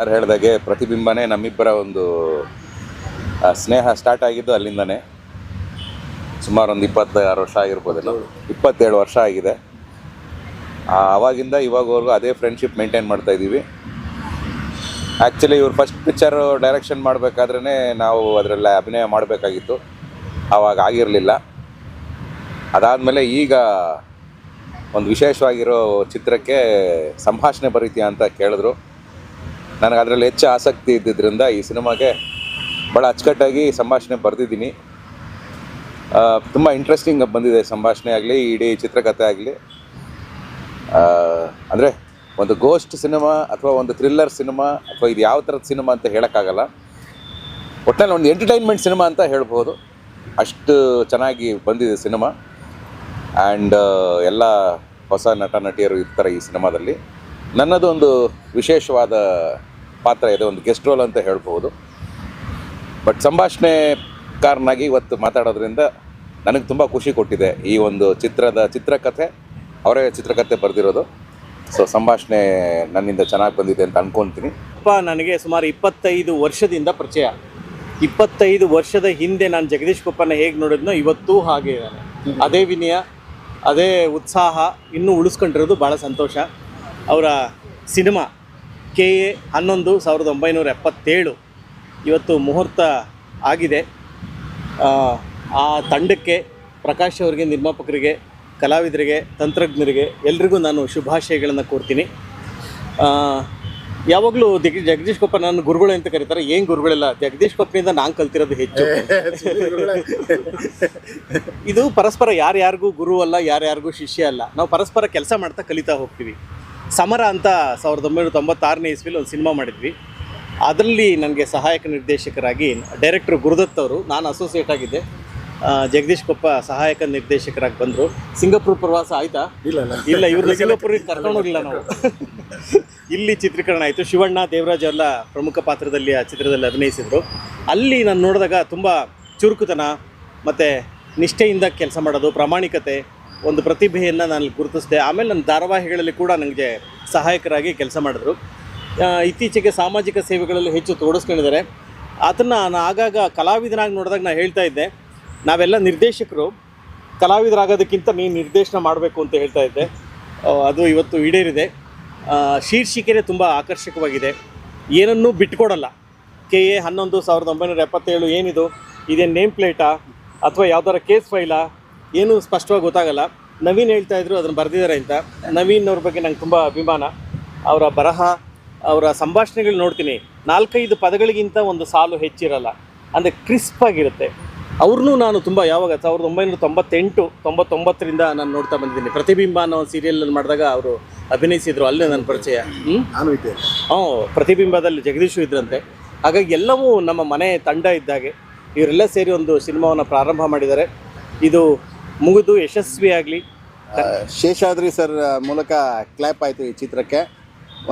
ಯಾರು ಹೇಳ್ದಾಗೆ ಪ್ರತಿಬಿಂಬನೇ ನಮ್ಮಿಬ್ಬರ ಒಂದು ಸ್ನೇಹ ಸ್ಟಾರ್ಟ್ ಆಗಿದ್ದು ಅಲ್ಲಿಂದನೇ. ಸುಮಾರು ಒಂದು ಇಪ್ಪತ್ತಾರು ವರ್ಷ ಆಗಿರ್ಬೋದಲ್ಲ ಇಪ್ಪತ್ತೇಳು ವರ್ಷ ಆಗಿದೆ. ಆವಾಗಿಂದ ಇವಾಗವರೆಗೂ ಅದೇ ಫ್ರೆಂಡ್ಶಿಪ್ ಮೇಂಟೈನ್ ಮಾಡ್ತಾ ಇದ್ದೀವಿ. ಆ್ಯಕ್ಚುಲಿ ಇವ್ರು ಫಸ್ಟ್ ಪಿಕ್ಚರು ಡೈರೆಕ್ಷನ್ ಮಾಡಬೇಕಾದ್ರೇ ನಾವು ಅದರಲ್ಲಿ ಅಭಿನಯ ಮಾಡಬೇಕಾಗಿತ್ತು. ಆವಾಗ ಆಗಿರಲಿಲ್ಲ. ಅದಾದಮೇಲೆ ಈಗ ಒಂದು ವಿಶೇಷವಾಗಿರೋ ಚಿತ್ರಕ್ಕೆ ಸಂಭಾಷಣೆ ಬರೀತೀಯ ಅಂತ ಕೇಳಿದ್ರು. ನನಗೆ ಅದರಲ್ಲಿ ಹೆಚ್ಚು ಆಸಕ್ತಿ ಇದ್ದಿದ್ದರಿಂದ ಈ ಸಿನಿಮಾಗೆ ಭಾಳ ಅಚ್ಚುಕಟ್ಟಾಗಿ ಸಂಭಾಷಣೆ ಬರೆದಿದ್ದೀನಿ. ತುಂಬ ಇಂಟ್ರೆಸ್ಟಿಂಗ್ ಬಂದಿದೆ ಸಂಭಾಷಣೆ ಆಗಲಿ, ಇಡೀ ಚಿತ್ರಕಥೆ ಆಗಲಿ. ಅಂದರೆ ಒಂದು ಗೋಸ್ಟ್ ಸಿನಿಮಾ ಅಥವಾ ಒಂದು ಥ್ರಿಲ್ಲರ್ ಸಿನಿಮಾ ಅಥವಾ ಇದು ಯಾವ ಥರದ ಸಿನಿಮಾ ಅಂತ ಹೇಳೋಕ್ಕಾಗಲ್ಲ. ಒಟ್ಟಿನಲ್ಲಿ ಒಂದು ಎಂಟರ್ಟೈನ್ಮೆಂಟ್ ಸಿನಿಮಾ ಅಂತ ಹೇಳ್ಬೋದು ಅಷ್ಟು ಚೆನ್ನಾಗಿ ಬಂದಿದೆ ಸಿನಿಮಾ. ಆ್ಯಂಡ್ ಎಲ್ಲ ಹೊಸ ನಟ ನಟಿಯರು ಇರ್ತಾರೆ ಈ ಸಿನಿಮಾದಲ್ಲಿ. ನನ್ನದು ಒಂದು ವಿಶೇಷವಾದ ಪಾತ್ರ ಇದೆ ಒಂದು ಗೆಸ್ಟ್ ರೋಲ್ ಅಂತ ಹೇಳ್ಬೋದು ಬಟ್ ಸಂಭಾಷಣೆ ಕಾರನಾಗಿ ಇವತ್ತು ಮಾತಾಡೋದ್ರಿಂದ ನನಗೆ ತುಂಬ ಖುಷಿ ಕೊಟ್ಟಿದೆ ಈ ಒಂದು ಚಿತ್ರದ ಚಿತ್ರಕಥೆ. ಅವರೇ ಚಿತ್ರಕಥೆ ಬರೆದಿರೋದು. ಸೊ ಸಂಭಾಷಣೆ ನನ್ನಿಂದ ಚೆನ್ನಾಗಿ ಬಂದಿದೆ ಅಂತ ಅನ್ಕೊತೀನಿ. ಅಪ್ಪ ನನಗೆ ಸುಮಾರು ಇಪ್ಪತ್ತೈದು ವರ್ಷದಿಂದ ಪರಿಚಯ. ಇಪ್ಪತ್ತೈದು ವರ್ಷದ ಹಿಂದೆ ನಾನು ಜಗದೀಶ್ ಕೊಪ್ಪನ ಹೇಗೆ ನೋಡಿದ್ನೋ ಇವತ್ತೂ ಹಾಗೆ ಇದ್ದಾನೆ. ಅದೇ ವಿನಯ ಅದೇ ಉತ್ಸಾಹ ಇನ್ನೂ ಉಳಿಸ್ಕೊಂಡಿರೋದು ಭಾಳ ಸಂತೋಷ. ಅವರ ಸಿನಿಮಾ ಕೆ ಎ ಹನ್ನೊಂದು ಸಾವಿರದ ಒಂಬೈನೂರ ಎಪ್ಪತ್ತೇಳು ಇವತ್ತು ಮುಹೂರ್ತ ಆಗಿದೆ. ಆ, ತಂಡಕ್ಕೆ ಪ್ರಕಾಶ್ ಅವರಿಗೆ ನಿರ್ಮಾಪಕರಿಗೆ ಕಲಾವಿದರಿಗೆ ತಂತ್ರಜ್ಞರಿಗೆ ಎಲ್ರಿಗೂ ನಾನು ಶುಭಾಶಯಗಳನ್ನು ಕೋರ್ತೀನಿ. ಯಾವಾಗಲೂ ದಿಗ್ ಜಗದೀಶ್ ಕೊಪ್ಪ ನನ್ನ ಗುರುಗಳು ಅಂತ ಕರೀತಾರೆ. ಏನು ಗುರುಗಳಿಲ್ಲ? ಜಗದೀಶ್ ಕೊಪ್ಪನಿಂದ ನಾನು ಕಲ್ತಿರೋದು ಹೆಚ್ಚು. ಇದು ಪರಸ್ಪರ ಯಾರ್ಯಾರಿಗೂ ಗುರು ಅಲ್ಲ ಯಾರ್ಯಾರಿಗೂ ಶಿಷ್ಯ ಅಲ್ಲ. ನಾವು ಪರಸ್ಪರ ಕೆಲಸ ಮಾಡ್ತಾ ಕಲಿತಾ ಹೋಗ್ತೀವಿ. ಸಮರ ಅಂತ ಸಾವಿರದ ಒಂಬೈನೂರ ತೊಂಬತ್ತಾರನೇ ಇಸ್ವಿಲಿ ಒಂದು ಸಿನಿಮಾ ಮಾಡಿದ್ವಿ. ಅದರಲ್ಲಿ ನನಗೆ ಸಹಾಯಕ ನಿರ್ದೇಶಕರಾಗಿ ಡೈರೆಕ್ಟ್ರು ಗುರುದತ್ ಅವರು ನಾನು ಅಸೋಸಿಯೇಟ್ ಆಗಿದ್ದೆ. ಜಗದೀಶ್ ಕೊಪ್ಪ ಸಹಾಯಕ ನಿರ್ದೇಶಕರಾಗಿ ಬಂದರು. ಸಿಂಗಾಪುರ್ ಪ್ರವಾಸ ಆಯಿತಾ? ಇಲ್ಲ ಇಲ್ಲ. ಇಲ್ಲ ಇವ್ರನ್ನ ಸಿಂಗಾಪುರಿಗೆ ಕರ್ಕೊಂಡು ಹೋಗಿಲ್ಲ ನಾವು. ಇಲ್ಲಿ ಚಿತ್ರೀಕರಣ ಆಯಿತು. ಶಿವಣ್ಣ ದೇವರಾಜ್ ಎಲ್ಲ ಪ್ರಮುಖ ಪಾತ್ರದಲ್ಲಿ ಆ ಚಿತ್ರದಲ್ಲಿ ಅಭಿನಯಿಸಿದರು. ಅಲ್ಲಿ ನಾನು ನೋಡಿದಾಗ ತುಂಬ ಚುರುಕುತನ ಮತ್ತು ನಿಷ್ಠೆಯಿಂದ ಕೆಲಸ ಮಾಡೋದು ಪ್ರಾಮಾಣಿಕತೆ ಒಂದು ಪ್ರತಿಭೆಯನ್ನು ನಾನು ಗುರುತಿಸಿದೆ. ಆಮೇಲೆ ನನ್ನ ಧಾರಾವಾಹಿಗಳಲ್ಲಿ ಕೂಡ ನನಗೆ ಸಹಾಯಕರಾಗಿ ಕೆಲಸ ಮಾಡಿದ್ರು. ಇತ್ತೀಚೆಗೆ ಸಾಮಾಜಿಕ ಸೇವೆಗಳಲ್ಲಿ ಹೆಚ್ಚು ತೋಡಿಸ್ಕೊಂಡಿದ್ದಾರೆ ಅದನ್ನು ನಾನು ಆಗಾಗ ಕಲಾವಿದನಾಗಿ ನೋಡಿದಾಗ ನಾನು ಹೇಳ್ತಾ ಇದ್ದೆ. ನಾವೆಲ್ಲ ನಿರ್ದೇಶಕರು. ಕಲಾವಿದರಾಗೋದಕ್ಕಿಂತ ನೀನು ನಿರ್ದೇಶನ ಮಾಡಬೇಕು ಅಂತ ಹೇಳ್ತಾ ಇದ್ದೆ. ಅದು ಇವತ್ತು ಈಡೇರಿದೆ. ಶೀರ್ಷಿಕೆನೇ ತುಂಬ ಆಕರ್ಷಕವಾಗಿದೆ. ಏನನ್ನೂ ಬಿಟ್ಕೊಡಲ್ಲ. ಕೆ ಎ ಹನ್ನೊಂದು ಸಾವಿರದ ಒಂಬೈನೂರ ಎಪ್ಪತ್ತೇಳು ಏನಿದು? ಇದೇನು ನೇಮ್ ಪ್ಲೇಟಾ? ಅಥವಾ ಯಾವ್ದಾರ ಕೇಸ್ ಫೈಲಾ? ಏನೂ ಸ್ಪಷ್ಟವಾಗಿ ಗೊತ್ತಾಗಲ್ಲ. ನವೀನ್ ಹೇಳ್ತಾ ಇದ್ರು ಅದನ್ನು ಬರೆದಿದ್ದಾರೆ ಅಂತ. ನವೀನ್ ಅವ್ರ ಬಗ್ಗೆ ನಂಗೆ ತುಂಬ ಅಭಿಮಾನ. ಅವರ ಬರಹ ಅವರ ಸಂಭಾಷಣೆಗಳು ನೋಡ್ತೀನಿ. ನಾಲ್ಕೈದು ಪದಗಳಿಗಿಂತ ಒಂದು ಸಾಲು ಹೆಚ್ಚಿರಲ್ಲ. ಅಂದರೆ ಕ್ರಿಸ್ಪ್ ಆಗಿರುತ್ತೆ. ಅವ್ರನ್ನೂ ನಾನು ತುಂಬ ಯಾವಾಗ ಸಾವಿರದ ಒಂಬೈನೂರ ತೊಂಬತ್ತೆಂಟು ತೊಂಬತ್ತೊಂಬತ್ತರಿಂದ ನಾನು ನೋಡ್ತಾ ಬಂದಿದ್ದೀನಿ. ಪ್ರತಿಬಿಂಬ ಅನ್ನೋ ಸೀರಿಯಲ್ ಮಾಡಿದಾಗ ಅವರು ಅಭಿನಯಿಸಿದ್ರು ಅಲ್ಲೇ ನನ್ನ ಪರಿಚಯ. ಹ್ಞೂ ನಾನು ಇದ್ದೆ ಹ್ಞೂ ಪ್ರತಿಬಿಂಬದಲ್ಲಿ ಜಗದೀಶು ಇದ್ರಂತೆ. ಹಾಗಾಗಿ ಎಲ್ಲವೂ ನಮ್ಮ ಮನೆ ತಂಡ ಇದ್ದಾಗೆ ಇವರೆಲ್ಲ ಸೇರಿ ಒಂದು ಸಿನಿಮಾವನ್ನು ಪ್ರಾರಂಭ ಮಾಡಿದ್ದಾರೆ. ಇದು ಮುಗಿದು ಯಶಸ್ವಿಯಾಗಲಿ ಶೇಷಾದ್ರಿ ಸರ್ ಮೂಲಕ ಕ್ಲ್ಯಾಪ್ ಆಯಿತು ಈ ಚಿತ್ರಕ್ಕೆ.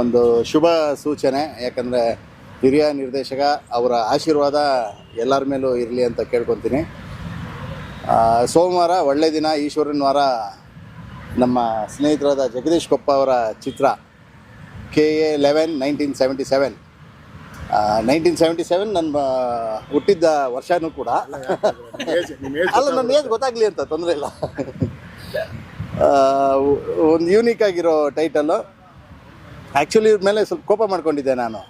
ಒಂದು ಶುಭ ಸೂಚನೆ, ಯಾಕಂದರೆ ಹಿರಿಯ ನಿರ್ದೇಶಕ ಅವರ ಆಶೀರ್ವಾದ ಎಲ್ಲರ ಮೇಲೂ ಇರಲಿ ಅಂತ ಕೇಳ್ಕೊತೀನಿ. ಸೋಮವಾರ, ಒಳ್ಳೆ ದಿನ, ಈಶ್ವರನ ವಾರ, ನಮ್ಮ ಸ್ನೇಹಿತರಾದ ಜಗದೀಶ್ ಕೊಪ್ಪ ಅವರ ಚಿತ್ರ K A eleven nineteen seventy seven nineteen seventy seven ನನ್ನ ಹುಟ್ಟಿದ್ದ ವರ್ಷನೂ ಕೂಡ. ಅಲ್ಲ ನನ್ನ ಏಜ್ ಗೊತ್ತಾಗ್ಲಿ ಅಂತ, ತೊಂದರೆ ಇಲ್ಲ. ಒಂದು ಯೂನಿಕ್ ಆಗಿರೋ ಟೈಟಲ್ಲು ಆ್ಯಕ್ಚುಲಿ ಇವ್ರ ಮೇಲೆ ಸ್ವಲ್ಪ ಕೋಪ ಮಾಡ್ಕೊಂಡಿದ್ದೆ ನಾನು.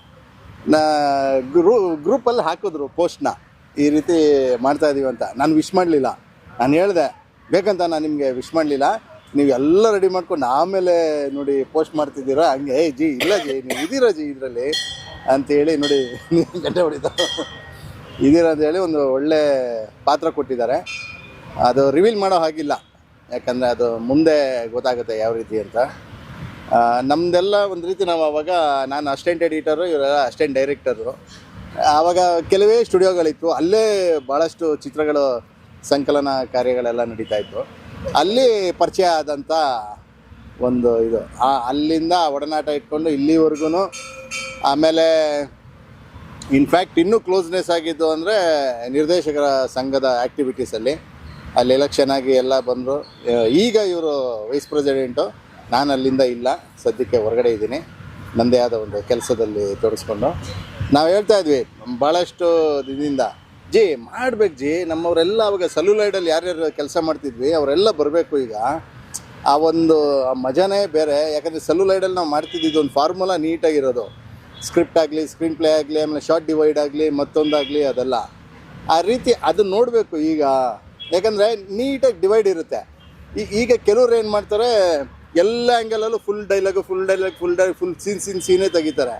ನಾ, ಗ್ರೂ, ಗ್ರೂಪಲ್ಲಿ ಹಾಕಿದ್ರು ಪೋಸ್ಟ್ನ. ಈ ರೀತಿ ಮಾಡ್ತಾ ಇದೀವಿ ಅಂತ. ನಾನು ವಿಶ್ ಮಾಡಲಿಲ್ಲ. ನಾನು ಹೇಳಿದೆ, ಬೇಕಂತ ನಾನು ನಿಮಗೆ ವಿಶ್ ಮಾಡಲಿಲ್ಲ. ನೀವು ಎಲ್ಲ ರೆಡಿ ಮಾಡ್ಕೊಂಡು ಆಮೇಲೆ ನೋಡಿ ಪೋಸ್ಟ್ ಮಾಡ್ತಿದ್ದೀರಾ? ಹಂಗೆ, ಏ, ಜಿ, ಇಲ್ಲ, ಜಿ, ನೀವು ಇದೀರ, ಜಿ, ಇದರಲ್ಲಿ? ಅಂತೇಳಿ ನೋಡಿ ಗಂಟೆ ಹೊಡಿತ. ಹೇಳಿ ಒಂದು ಒಳ್ಳೆ ಪಾತ್ರ ಕೊಟ್ಟಿದ್ದಾರೆ. ಅದು ರಿವೀಲ್ ಮಾಡೋ ಹಾಗಿಲ್ಲ. ಯಾಕಂದರೆ ಅದು ಮುಂದೆ ಗೊತ್ತಾಗುತ್ತೆ ಯಾವ ರೀತಿ ಅಂತ. ನಮ್ಮದೆಲ್ಲ ಒಂದು ರೀತಿ ನಾವು ಅವಾಗ ನಾನು ಅಸ್ಟೆಂಟ್ ಎಡಿಟರು ಇವರೆಲ್ಲ ಅಸ್ಟೆಂಟ್ ಡೈರೆಕ್ಟರು ಆವಾಗ ಕೆಲವೇ ಸ್ಟುಡಿಯೋಗಳಿತ್ತು. ಅಲ್ಲೇ ಭಾಳಷ್ಟು ಚಿತ್ರಗಳು, ಸಂಕಲನ ಕಾರ್ಯಗಳೆಲ್ಲ ನಡೀತಾ ಇತ್ತು. ಅಲ್ಲಿ ಪರಿಚಯ ಆದಂಥ ಒಂದು ಇದು. ಅಲ್ಲಿಂದ ಒಡನಾಟ ಇಟ್ಕೊಂಡು ಇಲ್ಲಿವರೆಗೂ ಆಮೇಲೆ ಇನ್ಫ್ಯಾಕ್ಟ್ ಇನ್ನೂ ಕ್ಲೋಸ್ನೆಸ್ ಆಗಿದ್ದು ಅಂದರೆ ನಿರ್ದೇಶಕರ ಸಂಘದ ಆ್ಯಕ್ಟಿವಿಟೀಸಲ್ಲಿ ಅಲ್ಲಿ. ಎಲೆಕ್ಷನ್ ಆಗಿ ಎಲ್ಲ ಬಂದರು. ಈಗ ಇವರು ವೈಸ್ ಪ್ರೆಸಿಡೆಂಟು ನಾನು ಅಲ್ಲಿಂದ ಇಲ್ಲ. ಸದ್ಯಕ್ಕೆ ಹೊರಗಡೆ ಇದ್ದೀನಿ. ನನ್ನದೇ ಆದ ಒಂದು ಕೆಲಸದಲ್ಲಿ ತೊಡಗಿಸ್ಕೊಂಡು. ನಾವು ಹೇಳ್ತಾ ಇದ್ವಿ ಭಾಳಷ್ಟು ದಿನದಿಂದ, ಜಿ ಮಾಡ್ಬೇಕು ಜಿ. ನಮ್ಮವರೆಲ್ಲ ಅವಾಗ ಸಲ್ಯುಲೈಡಲ್ಲಿ ಯಾರ್ಯಾರು ಕೆಲಸ ಮಾಡ್ತಿದ್ವಿ, ಅವರೆಲ್ಲ ಬರಬೇಕು ಈಗ. ಆ ಒಂದು ಮಜಾನೇ ಬೇರೆ. ಯಾಕಂದರೆ ಸಲ್ಯುಲೈಡಲ್ಲಿ ನಾವು ಮಾಡ್ತಿದ್ದಿದ್ದು ಒಂದು ಫಾರ್ಮುಲಾ ನೀಟಾಗಿರೋದು. ಸ್ಕ್ರಿಪ್ಟ್ ಆಗಲಿ ಸ್ಕ್ರೀನ್ ಪ್ಲೇ ಆಗಲಿ, ಆಮೇಲೆ ಶಾರ್ಟ್ ಡಿವೈಡ್ ಆಗಲಿ, ಮತ್ತೊಂದಾಗಲಿ ಅದೆಲ್ಲ. ಆ ರೀತಿ ಅದನ್ನ ನೋಡಬೇಕು ಈಗ. ಯಾಕಂದರೆ ನೀಟಾಗಿ ಡಿವೈಡ್ ಇರುತ್ತೆ. ಈಗ ಕೆಲವ್ರು ಏನು ಮಾಡ್ತಾರೆ, ಎಲ್ಲ ಆ್ಯಂಗಲಲ್ಲೂ full dialogue full dialogue full dye full scene scene ಸೀನೇ ತೆಗಿತಾರೆ.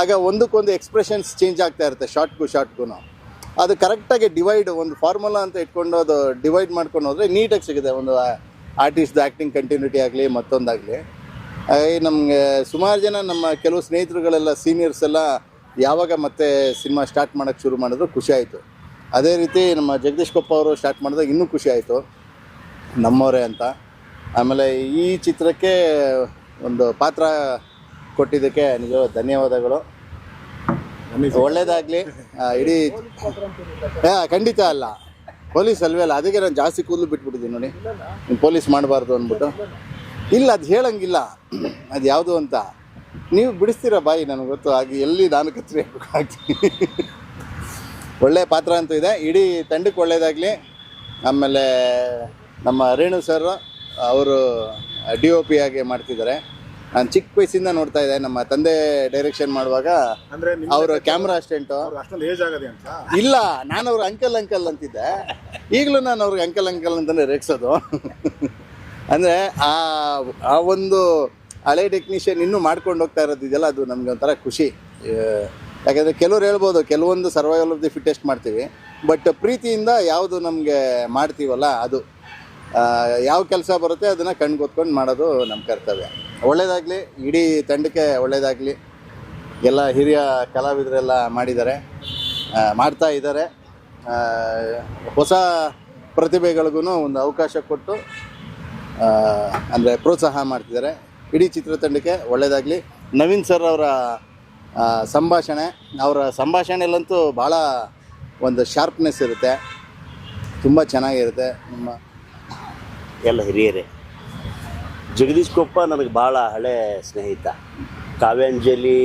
ಆಗ ಒಂದಕ್ಕೊಂದು ಎಕ್ಸ್ಪ್ರೆಷನ್ಸ್ ಚೇಂಜ್ ಆಗ್ತಾ ಇರುತ್ತೆ ಶಾರ್ಟ್ಗೂ ಶಾರ್ಟ್ಗೂ ಅದು ಕರೆಕ್ಟಾಗಿ ಡಿವೈಡ್ ಒಂದು ಫಾರ್ಮುಲಾ ಅಂತ ಇಟ್ಕೊಂಡು ಅದು ಡಿವೈಡ್ ಮಾಡ್ಕೊಂಡು ಹೋದರೆ ನೀಟಾಗಿ ಸಿಗುತ್ತೆ. ಒಂದು ಆರ್ಟಿಸ್ಟ್ದು ಆ್ಯಕ್ಟಿಂಗ್ ಕಂಟಿನ್ಯೂಟಿ ಆಗಲಿ, ಮತ್ತೊಂದಾಗಲಿ. ಹಾಗಾಗಿ ನಮಗೆ ಸುಮಾರು ಜನ ನಮ್ಮ ಕೆಲವು ಸ್ನೇಹಿತರುಗಳೆಲ್ಲ ಸೀನಿಯರ್ಸ್ ಎಲ್ಲ ಯಾವಾಗ ಮತ್ತೆ ಸಿನಿಮಾ ಸ್ಟಾರ್ಟ್ ಮಾಡೋಕ್ಕೆ ಶುರು ಮಾಡಿದ್ರು ಖುಷಿ ಆಯಿತು. ಅದೇ ರೀತಿ ನಮ್ಮ ಜಗದೀಶ್ ಕೊಪ್ಪ ಅವರು ಸ್ಟಾರ್ಟ್ ಮಾಡಿದಾಗ ಇನ್ನೂ ಖುಷಿ ಆಯಿತು. ನಮ್ಮವರೇ ಅಂತ. ಆಮೇಲೆ ಈ ಚಿತ್ರಕ್ಕೆ ಒಂದು ಪಾತ್ರ ಕೊಟ್ಟಿದ್ದಕ್ಕೆ ನಿಜವಾದ ಧನ್ಯವಾದಗಳು. ಒಳ್ಳೇದಾಗಲಿ. ಇಡೀ ಹಾಂ ಖಂಡಿತ ಅಲ್ಲ. ಪೊಲೀಸ್ ಅಲ್ವೇ ಅಲ್ಲ. ಅದಕ್ಕೆ ನಾನು ಜಾಸ್ತಿ ಕೂದಲು ಬಿಟ್ಬಿಟ್ಟಿದ್ದೀನಿ ನೋಡಿ. ಪೊಲೀಸ್ ಮಾಡಬಾರ್ದು ಅಂದ್ಬಿಟ್ಟು. ಇಲ್ಲ ಅದು ಹೇಳಂಗಿಲ್ಲ. ಅದು ಯಾವುದು ಅಂತ. ನೀವು ಬಿಡಿಸ್ತೀರ ಬಾಯಿ ನನಗೆ ಗೊತ್ತು. ಹಾಗೆ ಎಲ್ಲಿ ನಾನು ಕತ್ರಿ ಹಾಕ್ತೀನಿ ಒಳ್ಳೆಯ ಪಾತ್ರ ಅಂತೂ ಇದೆ. ಇಡೀ ತಂಡಕ್ಕೆ ಒಳ್ಳೆಯದಾಗಲಿ ಆಮೇಲೆ ನಮ್ಮ ರೇಣು ಸರ್ ಅವರು ಡಿ ಒ ಪಿ ಆಗಿ ಮಾಡ್ತಿದ್ದಾರೆ. ನಾನು ಚಿಕ್ಕ ವಯಸ್ಸಿಂದ ನೋಡ್ತಾ ಇದ್ದೆ. ನಮ್ಮ ತಂದೆ ಡೈರೆಕ್ಷನ್ ಮಾಡುವಾಗ ಅಂದ್ರೆ ಅವರ ಕ್ಯಾಮ್ರಾ ಅಸ್ಟೆಂಟು ಅಷ್ಟೊಂದು ಏಜ್ ಆಗದೆ ಅಂತ? ಇಲ್ಲ ನಾನು ಅವ್ರ ಅಂಕಲ್ ಅಂಕಲ್ ಅಂತಿದ್ದೆ. ಈಗಲೂ ನಾನು ಅವ್ರಿಗೆ ಅಂಕಲ್ ಅಂಕಲ್ ಅಂತಲೇ ರೇಗ್ಸೋದು. ಅಂದರೆ ಆ ಆ ಒಂದು ಹಳೆ ಟೆಕ್ನಿಷಿಯನ್ ಇನ್ನೂ ಮಾಡ್ಕೊಂಡು ಹೋಗ್ತಾ ಇರೋದಿದೆಯಲ್ಲ ಅದು ನಮಗೆ ಒಂಥರ ಖುಷಿ. ಯಾಕಂದ್ರೆ ಕೆಲವ್ರು ಹೇಳ್ಬೋದು, ಕೆಲವೊಂದು ಸರ್ವೈವಲ್ ಆಫ್ ದಿ ಫಿಟ್ಟೆಸ್ಟ್ ಮಾಡ್ತೀವಿ. ಬಟ್ ಪ್ರೀತಿಯಿಂದ ಯಾವುದು ನಮಗೆ ಮಾಡ್ತೀವಲ್ಲ ಅದು. ಯಾವ ಕೆಲಸ ಬರುತ್ತೆ ಅದನ್ನು ಕಣ್ಗೊತ್ಕೊಂಡು ಮಾಡೋದು ನಮ್ಮ ಕರ್ತವ್ಯ. ಒಳ್ಳೆಯದಾಗಲಿ ಇಡೀ ತಂಡಕ್ಕೆ ಒಳ್ಳೆಯದಾಗಲಿ ಎಲ್ಲ ಹಿರಿಯ ಕಲಾವಿದರೆಲ್ಲ ಮಾಡಿದ್ದಾರೆ. ಮಾಡ್ತಾ ಇದ್ದಾರೆ. ಹೊಸ ಪ್ರತಿಭೆಗಳಿಗೂ ಒಂದು ಅವಕಾಶ ಕೊಟ್ಟು ಅಂದರೆ ಪ್ರೋತ್ಸಾಹ ಮಾಡ್ತಿದ್ದಾರೆ. ಇಡೀ ಚಿತ್ರತಂಡಕ್ಕೆ ಒಳ್ಳೆಯದಾಗಲಿ ನವೀನ್ ಸರ್ ಅವರ ಸಂಭಾಷಣೆ, ಅವರ ಸಂಭಾಷಣೆಯಲ್ಲಂತೂ ಭಾಳ ಒಂದು ಶಾರ್ಪ್ನೆಸ್ ಇರುತ್ತೆ. ತುಂಬ ಚೆನ್ನಾಗಿರುತ್ತೆ. ನಮ್ಮ ಎಲ್ಲ ಹಿರಿಯರೇ, ಜಗದೀಶ್ ಕೊಪ್ಪ ನನಗೆ ಭಾಳ ಹಳೆ ಸ್ನೇಹಿತ. ಕಾವ್ಯಾಂಜಲಿ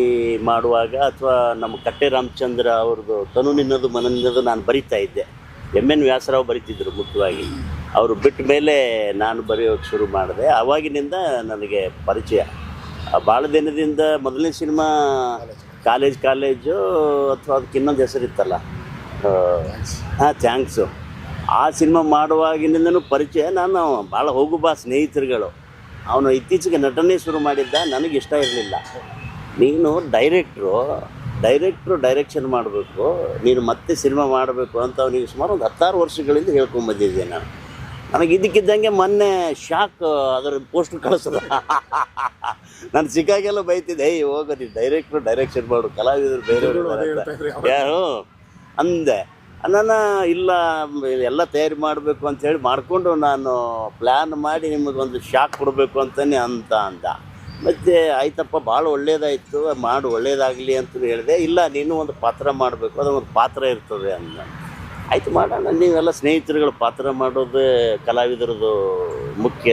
ಮಾಡುವಾಗ ಅಥವಾ ನಮ್ಮ ಕಟ್ಟೆ ರಾಮಚಂದ್ರ ಅವ್ರದ್ದು ತನು ನಿನ್ನದು ಮನ ನಿನ್ನದು ನಾನು ಬರಿತಾ ಇದ್ದೆ. ಎಂ ಎನ್ ವ್ಯಾಸರಾವ್ ಬರಿತಿದ್ದರು ಮುಖ್ಯವಾಗಿ. ಅವರು ಬಿಟ್ಟ ಮೇಲೆ ನಾನು ಬರೆಯೋಕ್ಕೆ ಶುರು ಮಾಡಿದೆ. ಆವಾಗಿನಿಂದ ನನಗೆ ಪರಿಚಯ. ಭಾಳ ದಿನದಿಂದ ಮೊದಲನೇ ಸಿನಿಮಾ ಕಾಲೇಜ್, ಕಾಲೇಜು ಅಥವಾ ಅದಕ್ಕೆ ಇನ್ನೊಂದು ಹೆಸರಿತ್ತಲ್ಲ. ಹಾಂ, ಥ್ಯಾಂಕ್ಸು. ಆ ಸಿನಿಮಾ ಮಾಡುವಾಗಿನಿಂದನೂ ಪರಿಚಯ. ನಾನು ಭಾಳ ಹೋಗು ಬಾ ಸ್ನೇಹಿತರುಗಳು. ಅವನು ಇತ್ತೀಚೆಗೆ ನಟನೆ ಶುರು ಮಾಡಿದ್ದ, ನನಗೆ ಇಷ್ಟ ಇರಲಿಲ್ಲ. ನೀನು ಡೈರೆಕ್ಟ್ರು ಡೈರೆಕ್ಟ್ರು ಡೈರೆಕ್ಷನ್ ಮಾಡಬೇಕು. ನೀನು ಮತ್ತೆ ಸಿನಿಮಾ ಮಾಡಬೇಕು ಅಂತ ಅವನಿಗೆ ಸುಮಾರು ಒಂದು ಹತ್ತಾರು ವರ್ಷಗಳಿಂದ ಹೇಳ್ಕೊಂಬಂದಿದ್ದೆ ನಾನು. ನನಗೆ ಇದಕ್ಕಿದ್ದಂಗೆ ಮೊನ್ನೆ ಶಾಕ್ ಅದರ ಪೋಸ್ಟ್ ಕಳಿಸದ. ನಾನು ಸಿಕ್ಕಾಗೆಲ್ಲ ಬೈತಿದ್ದೆ ಏಯ್ ಹೋಗು ಡೈರೆಕ್ಟ್ರು ಡೈರೆಕ್ಷನ್ ಮಾಡು ಕಲಾವಿದರು ಬೇರೆ ಯಾರು? ಅಂದೆ. ನಾನು ಇಲ್ಲ ಎಲ್ಲ ತಯಾರಿ ಮಾಡಬೇಕು ಅಂತ ಹೇಳಿ ಮಾಡಿಕೊಂಡು ನಾನು ಪ್ಲ್ಯಾನ್ ಮಾಡಿ ನಿಮಗೊಂದು ಶಾಕ್ ಕೊಡಬೇಕು ಅಂತಲೇ ಅಂತ ಅಂದ. ಮತ್ತು ಆಯ್ತಪ್ಪ ಭಾಳ ಒಳ್ಳೇದಾಯಿತು ಮಾಡು ಒಳ್ಳೇದಾಗಲಿ ಅಂತ ಹೇಳಿದೆ. ಇಲ್ಲ ನೀನು ಒಂದು ಪಾತ್ರ ಮಾಡಬೇಕು ಅದೊಂದು ಪಾತ್ರ ಇರ್ತದೆ ಅಂದ. ಆಯ್ತು ಮಾಡೋಣ. ನೀವೆಲ್ಲ ಸ್ನೇಹಿತರುಗಳು ಪಾತ್ರ ಮಾಡೋದೇ ಕಲಾವಿದರದು ಮುಖ್ಯ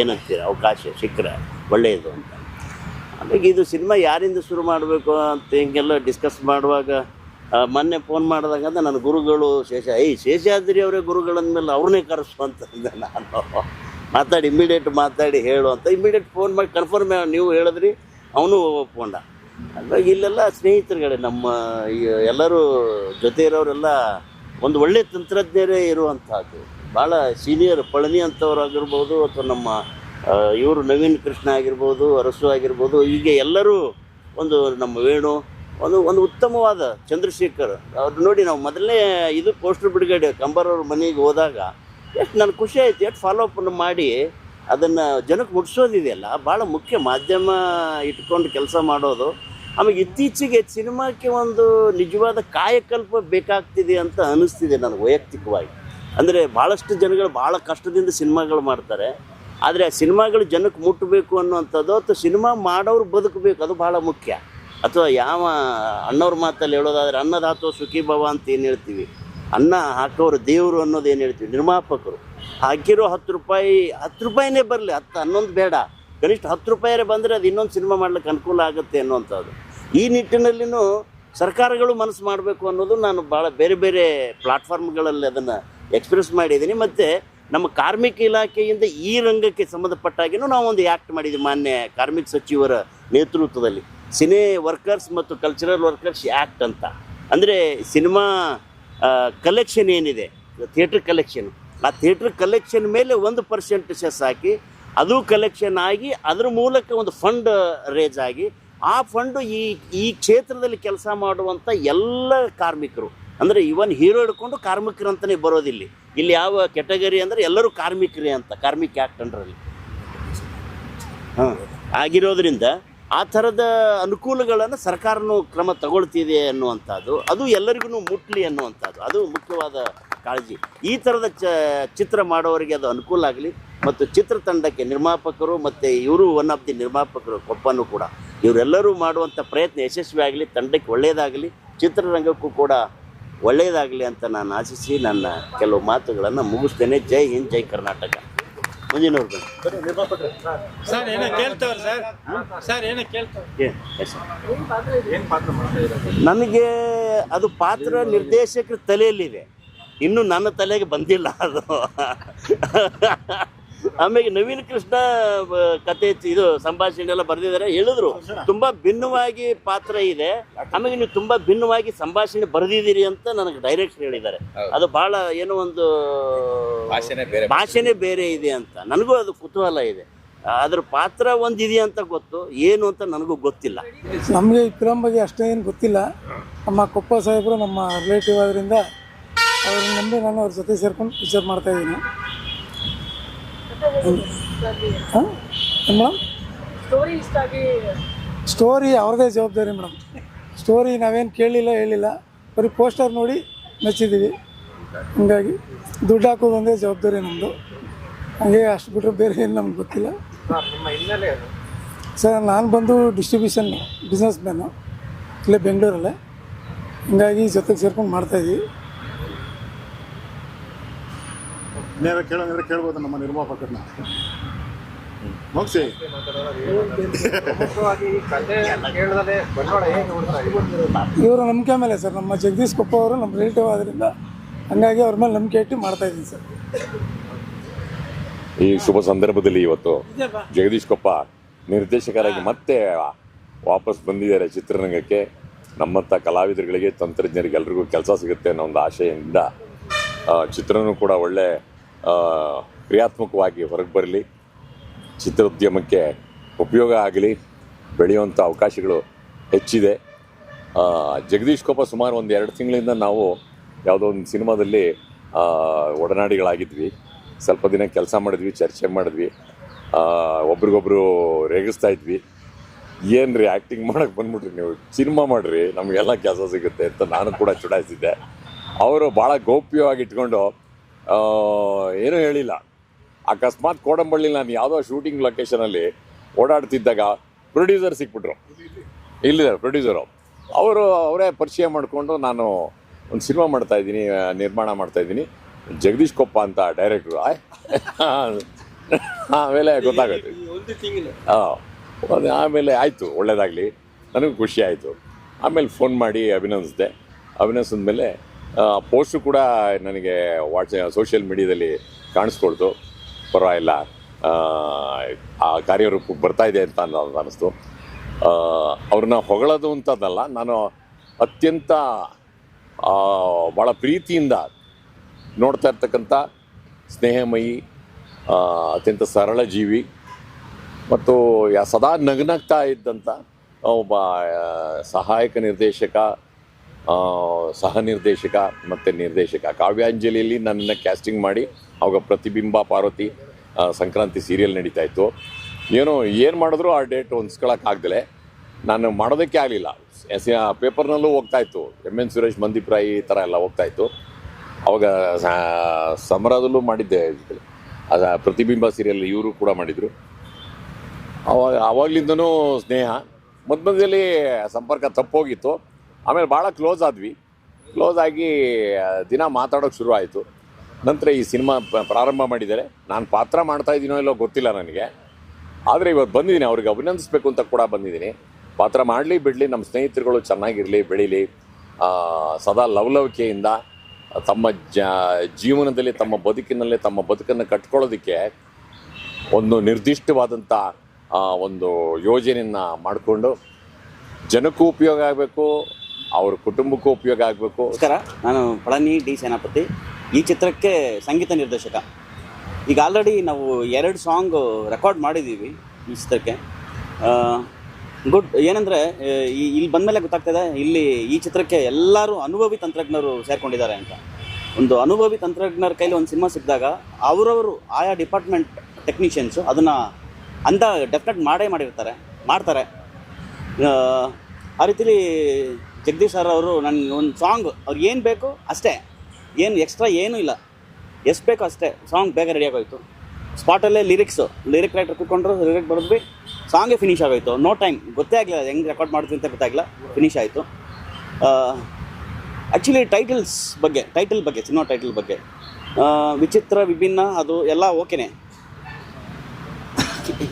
ಏನಂತೀರ? ಅವಕಾಶ ಸಿಕ್ಕರೆ ಒಳ್ಳೆಯದು ಅಂತ. ಆಮೇಲೆ ಇದು ಸಿನಿಮಾ ಯಾರಿಂದ ಶುರು ಮಾಡಬೇಕು ಅಂತ ಹಿಂಗೆಲ್ಲ ಡಿಸ್ಕಸ್ ಮಾಡುವಾಗ ಮೊನ್ನೆ ಫೋನ್ ಮಾಡಿದಾಗ ಅಂದ್ರೆ ನನ್ನ ಗುರುಗಳು ಶೇಷ, ಏಯ್, ಶೇಷಾದ್ರಿ ಅವರೇ ಗುರುಗಳಂದಮೇಲೆ ಅವ್ರನ್ನೇ ಕರೆಸು ಅಂತಂದೆ ನಾನು. ಮಾತಾಡಿ ಇಮ್ಮಿಡಿಯೇಟ್ ಮಾತಾಡಿ ಹೇಳು ಅಂತ. ಇಮ್ಮಿಡಿಯೇಟ್ ಫೋನ್ ಮಾಡಿ ಕನ್ಫರ್ಮ್ ನೀವು ಹೇಳಿದ್ರಿ, ಅವನು ಒಪ್ಕೊಂಡ. ಹಾಗಾಗಿ ಇಲ್ಲೆಲ್ಲ ಸ್ನೇಹಿತರುಗಳೇ ನಮ್ಮ ಎಲ್ಲರೂ ಜೊತೆ ಇರೋರೆಲ್ಲ ಒಂದು ಒಳ್ಳೆ ತಂತ್ರಜ್ಞರೇ ಇರುವಂಥದ್ದು ಭಾಳ ಸೀನಿಯರ್ ಪಳನಿ ಅಂಥವ್ರಾಗಿರ್ಬೋದು ಅಥವಾ ನಮ್ಮ ಇವರು ನವೀನ್ ಕೃಷ್ಣ ಆಗಿರ್ಬೋದು, ಅರಸು ಆಗಿರ್ಬೋದು, ಹೀಗೆ ಎಲ್ಲರೂ ಒಂದು ನಮ್ಮ ವೇಣು, ಒಂದು ಒಂದು ಉತ್ತಮವಾದ ಚಂದ್ರಶೇಖರ್. ಅವ್ರು ನೋಡಿ ನಾವು ಮೊದಲನೇ ಇದು ಪೋಸ್ಟರ್ ಬಿಡುಗಡೆ ಕಂಬರವ್ರ ಮನೆಗೆ ಹೋದಾಗ ಎಷ್ಟು ನನಗೆ ಖುಷಿ ಆಯಿತು, ಎಷ್ಟು ಫಾಲೋ ಅಪ್ ಮಾಡಿ ಅದನ್ನು ಜನಕ್ಕೆ ಮುಟ್ಸೋದಿದೆಯಲ್ಲ ಭಾಳ ಮುಖ್ಯ ಮಾಧ್ಯಮ ಇಟ್ಕೊಂಡು ಕೆಲಸ ಮಾಡೋದು. ಆಮೇಲೆ ಇತ್ತೀಚೆಗೆ ಸಿನಿಮಾಕ್ಕೆ ಒಂದು ನಿಜವಾದ ಕಾಯಕಲ್ಪ ಬೇಕಾಗ್ತಿದೆ ಅಂತ ಅನಿಸ್ತಿದೆ ನನಗೆ ವೈಯಕ್ತಿಕವಾಗಿ. ಅಂದರೆ ಭಾಳಷ್ಟು ಜನಗಳು ಭಾಳ ಕಷ್ಟದಿಂದ ಸಿನಿಮಾಗಳು ಮಾಡ್ತಾರೆ. ಆದರೆ ಆ ಸಿನಿಮಾಗಳು ಜನಕ್ಕೆ ಮುಟ್ಟಬೇಕು ಅನ್ನುವಂಥದ್ದು ಅಥವಾ ಸಿನಿಮಾ ಮಾಡೋರು ಬದುಕಬೇಕು, ಅದು ಭಾಳ ಮುಖ್ಯ. ಅಥವಾ ಯಾವ ಅಣ್ಣವ್ರ ಮಾತಲ್ಲಿ ಹೇಳೋದಾದ್ರೆ ಅನ್ನದಾತೋ ಸುಖಿ ಭವ ಅಂತ ಏನು ಹೇಳ್ತೀವಿ? ಅನ್ನ ಹಾಕೋರು ದೇವರು ಅನ್ನೋದು ಏನು ಹೇಳ್ತೀವಿ? ನಿರ್ಮಾಪಕರು. ಹಾಕಿರೋ ಹತ್ತು ರೂಪಾಯಿ, ಹತ್ತು ರೂಪಾಯಿನೇ ಬರಲಿ, ಹತ್ತು, ಹನ್ನೊಂದು ಬೇಡ. ಕನಿಷ್ಠ ಹತ್ತು ರೂಪಾಯಿರೇ ಬಂದರೆ ಅದು ಇನ್ನೊಂದು ಸಿನಿಮಾ ಮಾಡ್ಲಿಕ್ಕೆ ಅನುಕೂಲ ಆಗುತ್ತೆ ಅನ್ನುವಂಥದ್ದು. ಈ ನಿಟ್ಟಿನಲ್ಲಿನೂ ಸರ್ಕಾರಗಳು ಮನಸ್ಸು ಮಾಡಬೇಕು ಅನ್ನೋದು ನಾನು ಭಾಳ ಬೇರೆ ಬೇರೆ ಪ್ಲಾಟ್ಫಾರ್ಮ್ಗಳಲ್ಲಿ ಅದನ್ನು ಎಕ್ಸ್ಪ್ರೆಸ್ ಮಾಡಿದ್ದೀನಿ. ಮತ್ತು ನಮ್ಮ ಕಾರ್ಮಿಕ ಇಲಾಖೆಯಿಂದ ಈ ರಂಗಕ್ಕೆ ಸಂಬಂಧಪಟ್ಟಾಗಿನೂ ನಾವು ಒಂದು ಆ್ಯಕ್ಟ್ ಮಾಡಿದ್ದೀವಿ ಮಾನ್ಯ ಕಾರ್ಮಿಕ ಸಚಿವರ ನೇತೃತ್ವದಲ್ಲಿ. ಸಿನಿ ವರ್ಕರ್ಸ್ ಮತ್ತು ಕಲ್ಚರಲ್ ವರ್ಕರ್ಸ್ ಆ್ಯಕ್ಟ್ ಅಂತ. ಅಂದರೆ ಸಿನಿಮಾ ಕಲೆಕ್ಷನ್ ಏನಿದೆ? ಥಿಯೇಟ್ರ್ ಕಲೆಕ್ಷನ್ ಆ ಥಿಯೇಟ್ರ್ ಕಲೆಕ್ಷನ್ ಮೇಲೆ ಒಂದು ಪರ್ಸೆಂಟ್ ಸೆಸ್ ಹಾಕಿ ಅದು ಕಲೆಕ್ಷನ್ ಆಗಿ, ಅದ್ರ ಮೂಲಕ ಒಂದು ಫಂಡ್ ರೇಜ್ ಆಗಿ ಆ ಫಂಡು ಈ ಈ ಕ್ಷೇತ್ರದಲ್ಲಿ ಕೆಲಸ ಮಾಡುವಂಥ ಎಲ್ಲ ಕಾರ್ಮಿಕರು. ಅಂದರೆ ಇವನ್ ಹೀರೋ ಹಿಡ್ಕೊಂಡು ಕಾರ್ಮಿಕರು ಅಂತಾನೆ ಬರೋದಿಲ್ಲಿ. ಇಲ್ಲಿ ಯಾವ ಕೆಟಗರಿ ಅಂದರೆ ಎಲ್ಲರೂ ಕಾರ್ಮಿಕರೇ ಅಂತ, ಕಾರ್ಮಿಕ ಆ್ಯಕ್ಟ್ ಅಂಡ್ರಲ್ಲಿ ಹಾಂ, ಆಗಿರೋದ್ರಿಂದ ಆ ಥರದ ಅನುಕೂಲಗಳನ್ನು ಸರ್ಕಾರನೂ ಕ್ರಮ ತಗೊಳ್ತಿದೆ ಅನ್ನುವಂಥದ್ದು, ಅದು ಎಲ್ಲರಿಗೂ ಮುಟ್ಲಿ ಅನ್ನುವಂಥದ್ದು, ಅದು ಮುಖ್ಯವಾದ ಕಾಳಜಿ. ಈ ಥರದ ಚ, ಚಿತ್ರ ಮಾಡೋರಿಗೆ ಅದು ಅನುಕೂಲ ಆಗಲಿ, ಮತ್ತು ಚಿತ್ರತಂಡಕ್ಕೆ ನಿರ್ಮಾಪಕರು ಮತ್ತು ಇವರು ಒನ್ ಆಫ್ ದಿ ನಿರ್ಮಾಪಕರು, ಕೊಪ್ಪನೂ ಕೂಡ. ಇವರೆಲ್ಲರೂ ಮಾಡುವಂಥ ಪ್ರಯತ್ನ ಯಶಸ್ವಿ ಆಗಲಿ ತಂಡಕ್ಕೆ ಒಳ್ಳೆಯದಾಗಲಿ ಚಿತ್ರರಂಗಕ್ಕೂ ಕೂಡ ಒಳ್ಳೆಯದಾಗಲಿ ಅಂತ ನಾನು ಆಶಿಸಿ ನನ್ನ ಕೆಲವು ಮಾತುಗಳನ್ನು ಮುಗಿಸ್ತೇನೆ. ಜೈ ಹಿಂದ್ ಜೈ ಕರ್ನಾಟಕ. ಸರ್. ನನಗೆ ಅದು ಪಾತ್ರ ನಿರ್ದೇಶಕರ ತಲೆಯಲ್ಲಿದೆ. ಇನ್ನು ನನ್ನ ತಲೆಗೆ ಬಂದಿಲ್ಲ ಅದು. ಆಮೇಲೆ ನವೀನ್ ಕೃಷ್ಣ ಕತೆ ಇದು ಸಂಭಾಷಣೆ ಎಲ್ಲ ಬರೆದಿದ್ದಾರೆ. ಹೇಳಿದ್ರು. ತುಂಬಾ ಭಿನ್ನವಾಗಿ ಪಾತ್ರ ಇದೆ. ಆಮೇಲೆ ನೀವು ತುಂಬಾ ಭಿನ್ನವಾಗಿ ಸಂಭಾಷಣೆ ಬರೆದಿದ್ದೀರಿ ಅಂತ ನನಗೆ ಡೈರೆಕ್ಟ್ ಹೇಳಿದ್ದಾರೆ. ಅದು ಬಹಳ ಏನೋ ಒಂದು ಭಾಷೆನೇ ಬೇರೆ ಭಾಷೆನೇ ಬೇರೆ ಇದೆ ಅಂತ. ನನಗೂ ಅದು ಕುತೂಹಲ ಇದೆ. ಅದ್ರ ಪಾತ್ರ ಒಂದಿದೆ ಅಂತ ಗೊತ್ತು. ಏನು ಅಂತ ನನಗೂ ಗೊತ್ತಿಲ್ಲ. ನಮಗೆ ಈ ಫಿಲಮ್ ಬಗ್ಗೆ ಅಷ್ಟೇನು ಗೊತ್ತಿಲ್ಲ. ನಮ್ಮ ಕೊಪ್ಪ ಸಾಹೇಬರು ನಮ್ಮ ರಿಲೇಟಿವ್ ಆದ್ರಿಂದ ಅವ್ರನ್ನ ನಂಬಿ ನಾನು ಅವ್ರ ಜೊತೆ ಸೇರ್ಕೊಂಡು ಪಿಕ್ಚರ್ ಮಾಡ್ತಾ ಇದ್ದೀನಿ. ಹಾಂ? ಮೇಡಮ್? ಸ್ಟೋರಿ ಅವ್ರದೇ ಜವಾಬ್ದಾರಿ ಮೇಡಮ್. ಸ್ಟೋರಿ ನಾವೇನು ಕೇಳಲಿಲ್ಲ ಹೇಳಿಲ್ಲ. ಬರೀ ಪೋಸ್ಟರ್ ನೋಡಿ ಮೆಚ್ಚಿದ್ದೀವಿ ಹಂಗಾಗಿ ದುಡ್ಡು ಹಾಕೋದು ಒಂದೇ ಜವಾಬ್ದಾರಿ ನಮ್ಮದು ಹಂಗೆ ಅಷ್ಟು ಬಿಟ್ಟರೆ ಬೇರೆ ಏನು ನಮ್ಗೆ ಗೊತ್ತಿಲ್ಲ. ಸರ್ ನಾನು ಬಂದು ಡಿಸ್ಟ್ರಿಬ್ಯೂಷನ್ ಬಿಸ್ನೆಸ್ ಮ್ಯಾನು ಇಲ್ಲೇ ಬೆಂಗಳೂರಲ್ಲೇ. ಹಿಂಗಾಗಿ ಜೊತೆಗೆ ಸೇರ್ಕೊಂಡು ಮಾಡ್ತಾಯಿದ್ದೀವಿ ನೇರ ಕೇಳಂಗಿದ್ರೆ ಕೇಳ್ಬೋದು ನಮ್ಮ ನಿರ್ಮಾಪಕರನ್ನ. ಮುಗಿಸಿ. ಇವರು ನಂಬಿಕೆ ಮೇಲೆ ಸರ್ ನಮ್ಮ ಜಗದೀಶ್ ಕೊಪ್ಪ ಅವರು ನಮ್ಮ ರಿಲೇಟಿವ್ ಆದ್ರಿಂದ ಹಂಗಾಗಿ ಅವ್ರ ಮೇಲೆ ನಂಬಿಕೆ ಇಟ್ಟು ಮಾಡ್ತಾಯಿದ್ದೀನಿ ಸರ್. ಈ ಶುಭ ಸಂದರ್ಭದಲ್ಲಿ ಇವತ್ತು ಜಗದೀಶ್ ಕೊಪ್ಪ ನಿರ್ದೇಶಕರಾಗಿ ಮತ್ತೆ ವಾಪಸ್ ಬಂದಿದ್ದಾರೆ ಚಿತ್ರರಂಗಕ್ಕೆ. ನಮ್ಮಂಥ ಕಲಾವಿದರುಗಳಿಗೆ ತಂತ್ರಜ್ಞರಿಗೆ ಎಲ್ರಿಗೂ ಕೆಲಸ ಸಿಗುತ್ತೆ ಅನ್ನೋ ಒಂದು ಆಶಯದಿಂದ ಚಿತ್ರನೂ ಕೂಡ ಒಳ್ಳೆ ಕ್ರಿಯಾತ್ಮಕವಾಗಿ ಹೊರಗೆ ಬರಲಿ. ಚಿತ್ರೋದ್ಯಮಕ್ಕೆ ಉಪಯೋಗ ಆಗಲಿ ಬೆಳೆಯುವಂಥ ಅವಕಾಶಗಳು ಹೆಚ್ಚಿದೆ. ಜಗದೀಶ್ ಕೋಪ ಸುಮಾರು ಒಂದು ಎರಡು ತಿಂಗಳಿಂದ ನಾವು ಯಾವುದೋ ಒಂದು ಸಿನಿಮಾದಲ್ಲಿ ಒಡನಾಡಿಗಳಾಗಿದ್ವಿ. ಸ್ವಲ್ಪ ದಿನ ಕೆಲಸ ಮಾಡಿದ್ವಿ, ಚರ್ಚೆ ಮಾಡಿದ್ವಿ. ಒಬ್ರಿಗೊಬ್ರು ರೇಗಿಸ್ತಾ ಇದ್ವಿ. ಏನು ರೀ ಆ್ಯಕ್ಟಿಂಗ್ ಮಾಡೋಕ್ಕೆ ಬಂದ್ಬಿಟ್ರಿ ನೀವು? ಸಿನಿಮಾ ಮಾಡಿರಿ, ನಮಗೆಲ್ಲ ಕೆಲಸ ಸಿಗುತ್ತೆ ಅಂತ ನಾನು ಕೂಡ ಚುಡಾಯಿಸಿದ್ದೆ. ಅವರು ಭಾಳ ಗೌಪ್ಯವಾಗಿ ಇಟ್ಕೊಂಡು ಏನೂ ಹೇಳಿಲ್ಲ. ಅಕಸ್ಮಾತ್ ಕೋಡಂಬಳ್ಳಿ ನಾನು ಯಾವುದೋ ಶೂಟಿಂಗ್ ಲೊಕೇಶನಲ್ಲಿ ಓಡಾಡ್ತಿದ್ದಾಗ ಪ್ರೊಡ್ಯೂಸರ್ ಸಿಕ್ಬಿಟ್ರು. ಇಲ್ಲಿದ್ದಾರೆ ಪ್ರೊಡ್ಯೂಸರು ಅವರು. ಅವರೇ ಪರಿಚಯ ಮಾಡಿಕೊಂಡು ನಾನು ಒಂದು ಸಿನಿಮಾ ಮಾಡ್ತಾ ಇದ್ದೀನಿ, ನಿರ್ಮಾಣ ಮಾಡ್ತಾ ಇದ್ದೀನಿ. ಜಗದೀಶ್ ಕೊಪ್ಪ ಅಂತ ಡೈರೆಕ್ಟ್ರು ಆಮೇಲೆ ಗೊತ್ತಾಗುತ್ತೆ. ಹಾಂ ಆಮೇಲೆ ಆಯಿತು ಒಳ್ಳೆಯದಾಗಲಿ ನನಗೂ ಖುಷಿ ಆಯಿತು. ಆಮೇಲೆ ಫೋನ್ ಮಾಡಿ ಅಭಿನಂದಿಸಿದೆ. ಅಭಿನಂದಿಸಿದ ಮೇಲೆ ಪೋಸ್ಟು ಕೂಡ ನನಗೆ ವಾಟ್ಸ ಸೋಷಿಯಲ್ ಮೀಡಿಯಾದಲ್ಲಿ ಕಾಣಿಸ್ಕೊಳ್ತು. ಪರವಾಗಿಲ್ಲ. ಆ, ಕಾರ್ಯರೂಪಕ್ಕೆ ಬರ್ತಾ ಇದೆ ಅಂತ ಅನ್ನಿಸ್ತು ಅವ್ರನ್ನ ಹೊಗಳೋದು ಅಂತದಲ್ಲ ನಾನು ಅತ್ಯಂತ ಭಾಳ ಪ್ರೀತಿಯಿಂದ ನೋಡ್ತಾ ಇರ್ತಕ್ಕಂಥ ಸ್ನೇಹಮಯಿ ಅತ್ಯಂತ ಸರಳ ಜೀವಿ ಮತ್ತು ಸದಾ ನಗ್ನಗ್ತಾ ಇದ್ದಂಥ ಒಬ್ಬ ಸಹಾಯಕ ನಿರ್ದೇಶಕ ಸಹ ನಿರ್ದೇಶಕ ಮತ್ತು ನಿರ್ದೇಶಕ. ಕಾವ್ಯಾಂಜಲಿಯಲ್ಲಿ ನನ್ನನ್ನು ಕ್ಯಾಸ್ಟಿಂಗ್ ಮಾಡಿ ಅವಾಗ ಪ್ರತಿಬಿಂಬ ಪಾರ್ವತಿ ಸಂಕ್ರಾಂತಿ ಸೀರಿಯಲ್ ನಡೀತಾ ಇತ್ತು. ಏನೋ, ಏನು ಮಾಡಿದ್ರು ಆ ಡೇಟ್ ಹೊಂದ್ಸ್ಕೊಳಕ್ಕಾಗ್ದಲೆ ನಾನು ಮಾಡೋದಕ್ಕೆ ಆಗಲಿಲ್ಲ. ಎಸ್ ಪೇಪರ್ನಲ್ಲೂ ಹೋಗ್ತಾ ಇತ್ತು. ಎಂ ಎನ್ ಸುರೇಶ್, ಮಂದೀಪ್ ರಾಯ್ ಈ ಥರ ಎಲ್ಲ ಹೋಗ್ತಾ ಇತ್ತು. ಅವಾಗ ಸಮರದಲ್ಲೂ ಮಾಡಿದ್ದೆ. ಅದು, ಪ್ರತಿಬಿಂಬ ಸೀರಿಯಲ್ ಇವರು ಕೂಡ ಮಾಡಿದರು. ಅವಾಗ ಆವಾಗ್ಲಿಂದನೂ ಸ್ನೇಹ. ಮಧ್ಯ ಮಧ್ಯದಲ್ಲಿ ಸಂಪರ್ಕ ತಪ್ಪೋಗಿತ್ತು ಆಮೇಲೆ ಭಾಳ ಕ್ಲೋಸ್ ಆದ್ವಿ. ಕ್ಲೋಸ್ ಆಗಿ ದಿನ ಮಾತಾಡೋಕೆ ಶುರು ಆಯಿತು. ನಂತರ ಈ ಸಿನಿಮಾ ಪ್ರಾರಂಭ ಮಾಡಿದ್ದಾರೆ. ನಾನು ಪಾತ್ರ ಮಾಡ್ತಾ ಇದ್ದೀನೋ ಇಲ್ಲೋ ಗೊತ್ತಿಲ್ಲ ನನಗೆ. ಆದರೆ ಇವತ್ತು ಬಂದಿದ್ದೀನಿ, ಅವ್ರಿಗೆ ಅಭಿನಂದಿಸ್ಬೇಕು ಅಂತ ಕೂಡ ಬಂದಿದ್ದೀನಿ. ಪಾತ್ರ ಮಾಡಲಿ, ಬಿಡಲಿ ನಮ್ಮ ಸ್ನೇಹಿತರುಗಳು ಚೆನ್ನಾಗಿರಲಿ, ಬೆಳೀಲಿ. ಸದಾ ಲವಲವಿಕೆಯಿಂದ, ತಮ್ಮ ಜ, ಜೀವನದಲ್ಲಿ, ತಮ್ಮ ಬದುಕಿನಲ್ಲಿ, ತಮ್ಮ ಬದುಕನ್ನು ಕಟ್ಕೊಳ್ಳೋದಕ್ಕೆ ಒಂದು ನಿರ್ದಿಷ್ಟವಾದಂಥ ಒಂದು ಯೋಜನೆಯನ್ನು ಮಾಡಿಕೊಂಡು ಜನಕ್ಕೂ ಉಪಯೋಗ ಆಗಬೇಕು. ಅವ್ರ ಕುಟುಂಬಕ್ಕೂ ಉಪಯೋಗ ಆಗಬೇಕು. ನಮಸ್ಕಾರ, ನಾನು ಪಳನಿ ಡಿ ಸೇನಾಪತಿ. ಈ ಚಿತ್ರಕ್ಕೆ ಸಂಗೀತ ನಿರ್ದೇಶಕ. ಈಗ ಆಲ್ರೆಡಿ ನಾವು ಎರಡು ಸಾಂಗ್ ರೆಕಾರ್ಡ್ ಮಾಡಿದ್ದೀವಿ ಈ ಚಿತ್ರಕ್ಕೆ. ಗುಡ್, ಏನಂದರೆ ಇಲ್ಲಿ ಬಂದಮೇಲೆ ಗೊತ್ತಾಗ್ತದೆ ಇಲ್ಲಿ ಈ ಚಿತ್ರಕ್ಕೆ ಎಲ್ಲರೂ ಅನುಭವಿ ತಂತ್ರಜ್ಞರು ಸೇರಿಕೊಂಡಿದ್ದಾರೆ ಅಂತ. ಒಂದು ಅನುಭವಿ ತಂತ್ರಜ್ಞರ ಕೈಲಿ ಒಂದು ಸಿನಿಮಾ ಸಿಕ್ಕಿದಾಗ ಅವರವರು ಆಯಾ ಡಿಪಾರ್ಟ್ಮೆಂಟ್ ಟೆಕ್ನಿಷಿಯನ್ಸು ಅದನ್ನು ಅಂತ ಡೆಫಿನೆಟ್ ಮಾಡೇ ಮಾಡಿರ್ತಾರೆ, ಮಾಡ್ತಾರೆ. ಆ ರೀತಿಲಿ ಜಗದೀಶ್ ಸರ್ ಅವರು ನನಗೆ ಒಂದು ಸಾಂಗ್, ಅವ್ರಿಗೆ ಏನು ಬೇಕು ಅಷ್ಟೇ. ಏನು ಎಕ್ಸ್ಟ್ರಾ ಏನೂ ಇಲ್ಲ. ಎಷ್ಟು ಬೇಕೋ ಅಷ್ಟೇ. ಸಾಂಗ್ ಬೇಗ ರೆಡಿ ಆಗೋಯ್ತು. ಸ್ಪಾಟಲ್ಲೇ ಲಿರಿಕ್ಸು ಲಿರಿಕ್ ರೈಟರ್ ಕೂತ್ಕೊಂಡ್ರು ಲಿರಿಕ್ ಬರೆದ್ವಿ. ಸಾಂಗೇ ಫಿನಿಶ್ ಆಗೋಯ್ತು. ನೋ ಟೈಮ್ ಗೊತ್ತೇ ಆಗಲಿಲ್ಲ ಹೆಂಗೆ ರೆಕಾರ್ಡ್ ಮಾಡ್ತೀವಿ ಅಂತ ಗೊತ್ತಾಗಿಲ್ಲ ಫಿನಿಶ್ ಆಯಿತು. ಆ್ಯಕ್ಚುಲಿ ಟೈಟಲ್ಸ್ ಬಗ್ಗೆ ಟೈಟಲ್ ಬಗ್ಗೆ ಸಿನಿಮಾ ಟೈಟಲ್ ಬಗ್ಗೆ. ವಿಚಿತ್ರ, ವಿಭಿನ್ನ, ಅದು ಎಲ್ಲ ಓಕೆನೆ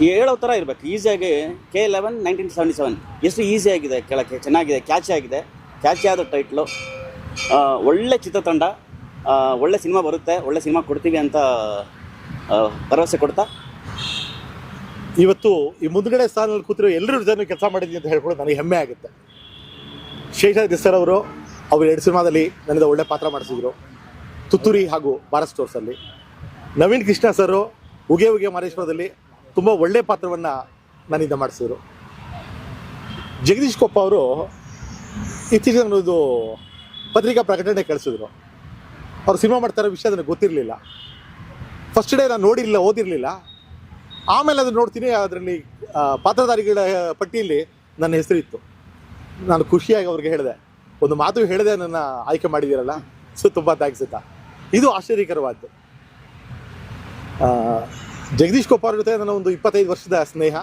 ಹೇಳೋ ಥರ ಇರಬೇಕು. ಈಸಿಯಾಗಿ K eleven nineteen seventy seven ಎಷ್ಟು ಈಸಿಯಾಗಿದೆ ಕೇಳೋಕ್ಕೆ? ಚೆನ್ನಾಗಿದೆ? ಕ್ಯಾಚಿ ಆಗಿದೆ? ಕ್ಯಾಚಿ ಆದ ಟೈಟ್ಲು ಒಳ್ಳೆ ಚಿತ್ರತಂಡ. ಒಳ್ಳೆ ಸಿನಿಮಾ ಬರುತ್ತೆ. ಒಳ್ಳೆ ಸಿನಿಮಾ ಕೊಡ್ತೀವಿ ಅಂತ ಭರವಸೆ ಕೊಡ್ತಾ? ಇವತ್ತು ಈ ಮುಂದ್ಗಡೆ ಸ್ಥಾನದಲ್ಲಿ ಕೂತಿರೋ ಎಲ್ಲರೂ ಜನ ಕೆಲಸ ಮಾಡಿದ್ದೀನಿ ಅಂತ ಹೇಳ್ಕೊಂಡು ನನಗೆ ಹೆಮ್ಮೆ ಆಗುತ್ತೆ. ಶೇಷಾದ್ರಿ ಸರ್ ಅವರು, ಅವ್ರು ಎರಡು ಸಿನಿಮಾದಲ್ಲಿ ನನಗೆ ಒಳ್ಳೆ ಪಾತ್ರ ಮಾಡಿಸಿದ್ರು. ತುತ್ತೂರಿ ಹಾಗೂ ಭಾರತ್ ಸ್ಟೋರ್ಸಲ್ಲಿ ನವೀನ್ ಕೃಷ್ಣ ಸರು ಉಗೆ ಉಗೆ ಮಾರೇಶ್ವರದಲ್ಲಿ ತುಂಬ ಒಳ್ಳೆ ಪಾತ್ರವನ್ನು ನನ್ನಿಂದ ಮಾಡಿಸಿದ್ರು. ಜಗದೀಶ್ ಕೊಪ್ಪ ಅವರು ಇತ್ತೀಚೆಗೆ ಒಂದು ಪತ್ರಿಕಾ ಪ್ರಕಟಣೆ ಕಳಿಸಿದ್ರು. ಅವ್ರು ಸಿನಿಮಾ ಮಾಡ್ತಾರೋ ವಿಷಯ ನನಗೆ ಗೊತ್ತಿರಲಿಲ್ಲ. ಫಸ್ಟ್ ಡೇ ನಾನು ನೋಡಿರಲಿಲ್ಲ, ಓದಿರಲಿಲ್ಲ. ಆಮೇಲೆ ಅದನ್ನು ನೋಡ್ತೀನಿ, ಅದರಲ್ಲಿ ಪಾತ್ರಧಾರಿಗಳ ಪಟ್ಟಿಯಲ್ಲಿ ನನ್ನ ಹೆಸರಿತ್ತು ನಾನು ಖುಷಿಯಾಗಿ ಅವ್ರಿಗೆ ಹೇಳಿದೆ, ಒಂದು ಮಾತು ಹೇಳಿದೆ, ನನ್ನ ಆಯ್ಕೆ ಮಾಡಿದ್ದೀರಲ್ಲ, ಸೊ ತುಂಬ ಥ್ಯಾಂಕ್ಸ್ ಅಂತ. ಇದು ಆಶ್ಚರ್ಯಕರವಾದ್ದು. ಜಗದೀಶ್ ಅವ್ರ ಜೊತೆ ನನ್ನ ಒಂದು ಇಪ್ಪತ್ತೈದು ವರ್ಷದ ಸ್ನೇಹ.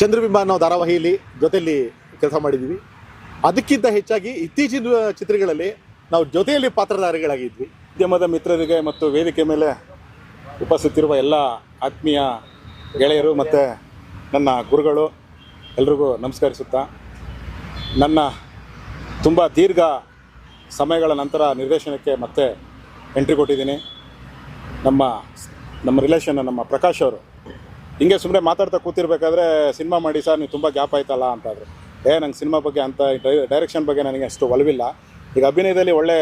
ಚಂದ್ರಬಿಂಬ ಅನ್ನೋ ಧಾರಾವಾಹಿಯಲ್ಲಿ ಜೊತೆಯಲ್ಲಿ ಕೆಲಸ ಮಾಡಿದ್ದೀವಿ ಅದಕ್ಕಿಂತ ಹೆಚ್ಚಾಗಿ ಇತ್ತೀಚಿನ ಚಿತ್ರಗಳಲ್ಲಿ ನಾವು ಜೊತೆಯಲ್ಲಿ ಪಾತ್ರಧಾರಿಗಳಾಗಿದ್ವಿ. ಉದ್ಯಮದ ಮಿತ್ರರಿಗೆ ಮತ್ತು ವೇದಿಕೆ ಮೇಲೆ ಉಪಸ್ಥಿತಿರುವ ಎಲ್ಲ ಆತ್ಮೀಯ ಗೆಳೆಯರು ಮತ್ತು ನನ್ನ ಗುರುಗಳು ಎಲ್ರಿಗೂ ನಮಸ್ಕರಿಸುತ್ತಾ, ನನ್ನ ತುಂಬ ದೀರ್ಘ ಸಮಯಗಳ ನಂತರ ನಿರ್ದೇಶನಕ್ಕೆ ಮತ್ತೆ ಎಂಟ್ರಿ ಕೊಟ್ಟಿದ್ದೀನಿ. ನಮ್ಮ ನಮ್ಮ ರಿಲೇಷನ್ ನಮ್ಮ ಪ್ರಕಾಶ್ ಅವರು. ಹಿಂಗೆ ಸುಮ್ಮನೆ ಮಾತಾಡ್ತಾ ಕೂತಿರ್ಬೇಕಾದ್ರೆ ಸಿನಿಮಾ ಮಾಡಿ ಸರ್, ನೀವು ತುಂಬ ಗ್ಯಾಪ್ ಆಯ್ತಲ್ಲ ಅಂತಾದ್ರು. ಏ, ನಂಗೆ ಸಿನಿಮಾ ಬಗ್ಗೆ ಅಂತ ಡೈರೆಕ್ಷನ್ ಬಗ್ಗೆ ನನಗೆ ಅಷ್ಟು ಒಲವಿಲ್ಲ. ಈಗ ಅಭಿನಯದಲ್ಲಿ ಒಳ್ಳೆ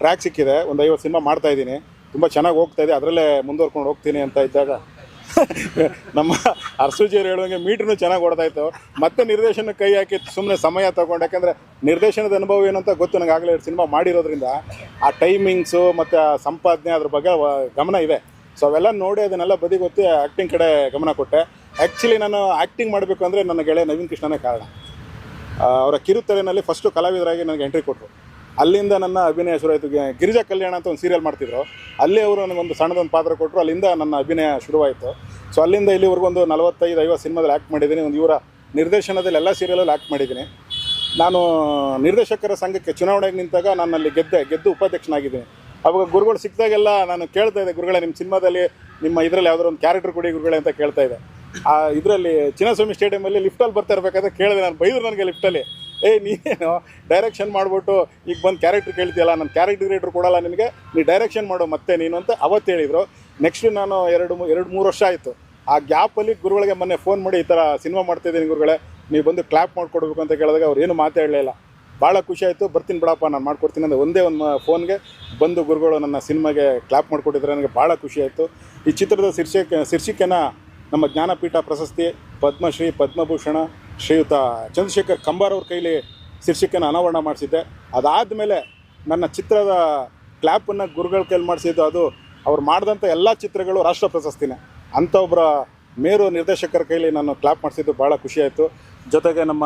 ಟ್ರ್ಯಾಕ್ ಸಿಕ್ಕಿದೆ. ಒಂದು ಐವತ್ತು ಸಿನಿಮಾ ಮಾಡ್ತಾ ಇದ್ದೀನಿ. ತುಂಬ ಚೆನ್ನಾಗಿ ಹೋಗ್ತಾ ಇದೆ. ಅದರಲ್ಲೇ ಮುಂದುವರ್ಕೊಂಡು ಹೋಗ್ತೀನಿ ಅಂತ ಇದ್ದಾಗ ನಮ್ಮ ಅರ್ಸುಜಿಯವ್ರು ಹೇಳುವಂಗೆ ಮೀಟ್ರನ್ನು ಚೆನ್ನಾಗಿ ಓಡ್ತಾ ಇತ್ತು. ಮತ್ತೆ ನಿರ್ದೇಶನ ಕೈ ಹಾಕಿ ಸುಮ್ಮನೆ ಸಮಯ ತಗೊಂಡು, ಯಾಕಂದರೆ ನಿರ್ದೇಶನದ ಅನುಭವ ಏನು ಅಂತ ಗೊತ್ತು. ನನಗೆ ಆಗಲೇ ಸಿನಿಮಾ ಮಾಡಿರೋದ್ರಿಂದ ಆ ಟೈಮಿಂಗ್ಸು ಮತ್ತು ಆ ಸಂಪಾದನೆ ಅದ್ರ ಬಗ್ಗೆ ಗಮನ ಇದೆ. ಸೊ ಅವೆಲ್ಲ ನೋಡಿ ಅದನ್ನೆಲ್ಲ ಬದಿಗೊತ್ತಿ ಆ್ಯಕ್ಟಿಂಗ್ ಕಡೆ ಗಮನ ಕೊಟ್ಟೆ. ಆ್ಯಕ್ಚುಲಿ ನಾನು ಆ್ಯಕ್ಟಿಂಗ್ ಮಾಡಬೇಕು ಅಂದರೆ ನನ್ನ ಗೆಳೆಯ ನವೀನ್ ಕೃಷ್ಣನೇ ಕಾರಣ. ಅವರ ಕಿರುತೆರೆನಲ್ಲಿ ಫಸ್ಟು ಕಲಾವಿದರಾಗಿ ನನಗೆ ಎಂಟ್ರಿ ಕೊಟ್ಟರು ಅಲ್ಲಿಂದ ನನ್ನ ಅಭಿನಯ ಶುರುವಾಯಿತು ಗಿರಿಜಾ ಕಲ್ಯಾಣ ಅಂತ ಒಂದು ಸೀರಿಯಲ್ ಮಾಡ್ತಿದ್ರು. ಅಲ್ಲಿ ಅವರು ನನಗೊಂದು ಸಣ್ಣದೊಂದು ಪಾತ್ರ ಕೊಟ್ಟರು ಅಲ್ಲಿಂದ ನನ್ನ ಅಭಿನಯ ಶುರುವಾಯಿತು. ಸೊ ಅಲ್ಲಿಂದ ಇಲ್ಲಿವರೆಗೂ ಒಂದು ನಲವತ್ತೈದು, ಐವತ್ತು ಸಿನಿಮಾದಲ್ಲಿ ಆ್ಯಕ್ಟ್ ಮಾಡಿದ್ದೀನಿ. ಒಂದು ಇವರ ನಿರ್ದೇಶನದಲ್ಲಿ ಎಲ್ಲ ಸೀರಿಯಲಲ್ಲಿ ಆ್ಯಕ್ಟ್ ಮಾಡಿದ್ದೀನಿ. ನಾನು ನಿರ್ದೇಶಕರ ಸಂಘಕ್ಕೆ ಚುನಾವಣೆಗೆ ನಿಂತಾಗ ನಾನು ಅಲ್ಲಿ ಗೆದ್ದೆ, ಗೆದ್ದು ಉಪಾಧ್ಯಕ್ಷನಾಗಿದ್ದೀನಿ. ಅವಾಗ ಗುರುಗಳು ಸಿಕ್ಕಿದಾಗೆಲ್ಲ ನಾನು ಕೇಳ್ತಾ ಇದ್ದೆ, ಗುರುಗಳೇ ನಿಮ್ಮ ಸಿನಿಮಾದಲ್ಲಿ ನಿಮ್ಮ ಇದರಲ್ಲಿ ಯಾವ್ದಾದ್ರು ಒಂದು ಕ್ಯಾರೆಕ್ಟರ್ ಕೊಡಿ ಗುರುಗಳೇ ಅಂತ ಕೇಳ್ತಾ ಇದ್ದೆ. ಆ, ಇದರಲ್ಲಿ ಚಿನ್ನಸ್ವಾಮಿ ಸ್ಟೇಡಿಯಮಲ್ಲಿ ಲಿಫ್ಟಲ್ಲಿ ಬರ್ತಾ ಇರಬೇಕಾದ್ರೆ ಕೇಳಿದೆ ನಾನು, ಬೈದ್ರು ನನಗೆ ಲಿಫ್ಟಲ್ಲಿ ಏ, ನೀನೇನು ಡೈರೆಕ್ಷನ್ ಮಾಡಿಬಿಟ್ಟು ಈಗ ಬಂದು ಕ್ಯಾರೆಕ್ಟರ್ ಕೇಳ್ತೀಯಲ್ಲ, ನಾನು ಕ್ಯಾರೆಕ್ಟರ್ ಕ್ರಿಯೇಟರ್ ಕೊಡಲ್ಲ ನಿನಗೆ, ನೀ ಡೈರೆಕ್ಷನ್ ಮಾಡು ಮತ್ತೆ ನೀನು ಅಂತ ಅವತ್ತು ಹೇಳಿದರು. ನೆಕ್ಸ್ಟ್ ನಾನು ಎರಡು ಎರಡು ಮೂರು ವರ್ಷ ಆಯಿತು. ಆ ಗ್ಯಾಪಲ್ಲಿ ಗುರುಗಳಿಗೆ ಮೊನ್ನೆ ಫೋನ್ ಮಾಡಿ ಈ ಥರ ಸಿನಿಮಾ ಮಾಡ್ತಾಯಿದ್ದೀನಿ ಗುರುಗಳೇ, ನೀವು ಬಂದು ಕ್ಲಾಪ್ ಮಾಡಿಕೊಡ್ಬೇಕು ಅಂತ ಕೇಳಿದಾಗ ಅವ್ರು ಏನು ಮಾತಾಡಲಿಲ್ಲ ಭಾಳ ಖುಷಿ ಆಯಿತು. ಬರ್ತೀನಿ ಬಿಡಪ್ಪ, ನಾನು ಮಾಡ್ಕೊಡ್ತೀನಿ ಅಂದರೆ ಒಂದೇ ಒಂದು ಫೋನ್ಗೆ ಬಂದು ಗುರುಗಳು ನನ್ನ ಸಿನಿಮಾಗೆ ಕ್ಲಾಪ್ ಮಾಡಿಕೊಟ್ಟಿದ್ರೆ ನನಗೆ ಭಾಳ ಆಯಿತು. ಈ ಚಿತ್ರದ ಶೀರ್ಷಿಕೆ, ಶೀರ್ಷಿಕೆನ ನಮ್ಮ ಜ್ಞಾನಪೀಠ ಪ್ರಶಸ್ತಿ ಪದ್ಮಶ್ರೀ ಪದ್ಮಭೂಷಣ ಶ್ರೀಯುತ ಚಂದ್ರಶೇಖರ್ ಕಂಬಾರ್ ಅವ್ರ ಕೈಲಿ ಶೀರ್ಷಿಕೆನ ಅನಾವರಣ ಮಾಡಿಸಿದ್ದೆ. ಅದಾದ ಮೇಲೆ ನನ್ನ ಚಿತ್ರದ ಕ್ಲ್ಯಾಪನ್ನು ಗುರುಗಳ ಕೈಲಿ ಮಾಡಿಸಿದ್ದು ಅದು ಅವ್ರು ಮಾಡಿದಂಥ ಎಲ್ಲ ಚಿತ್ರಗಳು ರಾಷ್ಟ್ರ ಪ್ರಶಸ್ತಿನೇ. ಅಂಥ ಒಬ್ಬರ ಮೇರು ನಿರ್ದೇಶಕರ ಕೈಲಿ ನಾನು ಕ್ಲಾಪ್ ಮಾಡಿಸಿದ್ದು ಭಾಳ ಖುಷಿಯಾಯಿತು ಜೊತೆಗೆ ನಮ್ಮ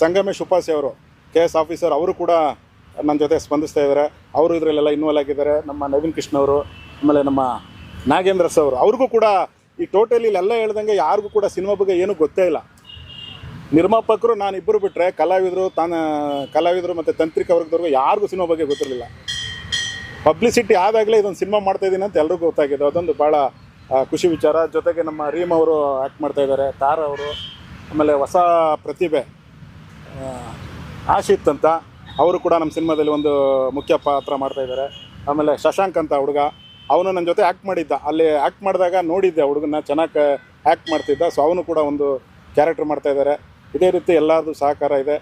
ಸಂಗಮೇಶ್ ಉಪಾಸಿ ಅವರು ಕೆ ಎಸ್ ಆಫೀಸರ್ ಅವರು ಕೂಡ ನನ್ನ ಜೊತೆ ಸ್ಪಂದಿಸ್ತಾ ಇದ್ದಾರೆ ಅವರು ಇದರಲ್ಲೆಲ್ಲ ಇನ್ವಾಲ್ವ್ ಆಗಿದ್ದಾರೆ. ನಮ್ಮ ನವೀನ್ ಕೃಷ್ಣ ಅವರು, ಆಮೇಲೆ ನಮ್ಮ ನಾಗೇಂದ್ರ ಸರ್ ಅವರು. ಅವ್ರಿಗೂ ಕೂಡ ಈ ಟೋಟಲಿ ಇಲ್ಲೆಲ್ಲ ಹೇಳ್ದಂಗೆ ಯಾರಿಗೂ ಕೂಡ ಸಿನಿಮಾ ಬಗ್ಗೆ ಏನೂ ಗೊತ್ತೇ ಇಲ್ಲ. ನಿರ್ಮಾಪಕರು ನಾನು ಇಬ್ಬರು ಬಿಟ್ಟರೆ ಕಲಾವಿದರು, ತಾನ, ಕಲಾವಿದರು ಮತ್ತು ತಂತ್ರಿಕ ವರ್ಗದವ್ರಿಗೂ ಯಾರಿಗೂ ಸಿನಿಮಾ ಬಗ್ಗೆ ಗೊತ್ತಿರಲಿಲ್ಲ. ಪಬ್ಲಿಸಿಟಿ ಆದಾಗಲೇ ಇದೊಂದು ಸಿನಿಮಾ ಮಾಡ್ತಾ ಇದ್ದೀನಿ ಅಂತ ಎಲ್ರಿಗೂ ಗೊತ್ತಾಗಿದೆ. ಅದೊಂದು ಭಾಳ ಖುಷಿ ವಿಚಾರ. ಜೊತೆಗೆ ನಮ್ಮ ರೀಮ್ ಅವರು ಆ್ಯಕ್ಟ್ ಮಾಡ್ತಾ ಇದ್ದಾರೆ. ತಾರ ಅವರು, ಆಮೇಲೆ ಹೊಸ ಪ್ರತಿಭೆ ಆಶಿತ್ ಅಂತ ಅವರು ಕೂಡ ನಮ್ಮ ಸಿನಿಮಾದಲ್ಲಿ ಒಂದು ಮುಖ್ಯ ಪಾತ್ರ ಮಾಡ್ತಾ ಇದ್ದಾರೆ. ಆಮೇಲೆ ಶಶಾಂಕ್ ಅಂತ ಹುಡುಗ, ಅವನು ನನ್ನ ಜೊತೆ ಆ್ಯಕ್ಟ್ ಮಾಡಿದ್ದ. ಅಲ್ಲಿ ಆ್ಯಕ್ಟ್ ಮಾಡಿದಾಗ ನೋಡಿದ್ದೆ ಹುಡುಗನ ಚೆನ್ನಾಗಿ ಆ್ಯಕ್ಟ್ ಮಾಡ್ತಿದ್ದ. ಸೊ ಅವನು ಕೂಡ ಒಂದು ಕ್ಯಾರೆಕ್ಟರ್ ಮಾಡ್ತಾ ಇದ್ದಾರೆ. ಇದೇ ರೀತಿ ಎಲ್ಲರದು ಸಹಕಾರ ಇದೆ.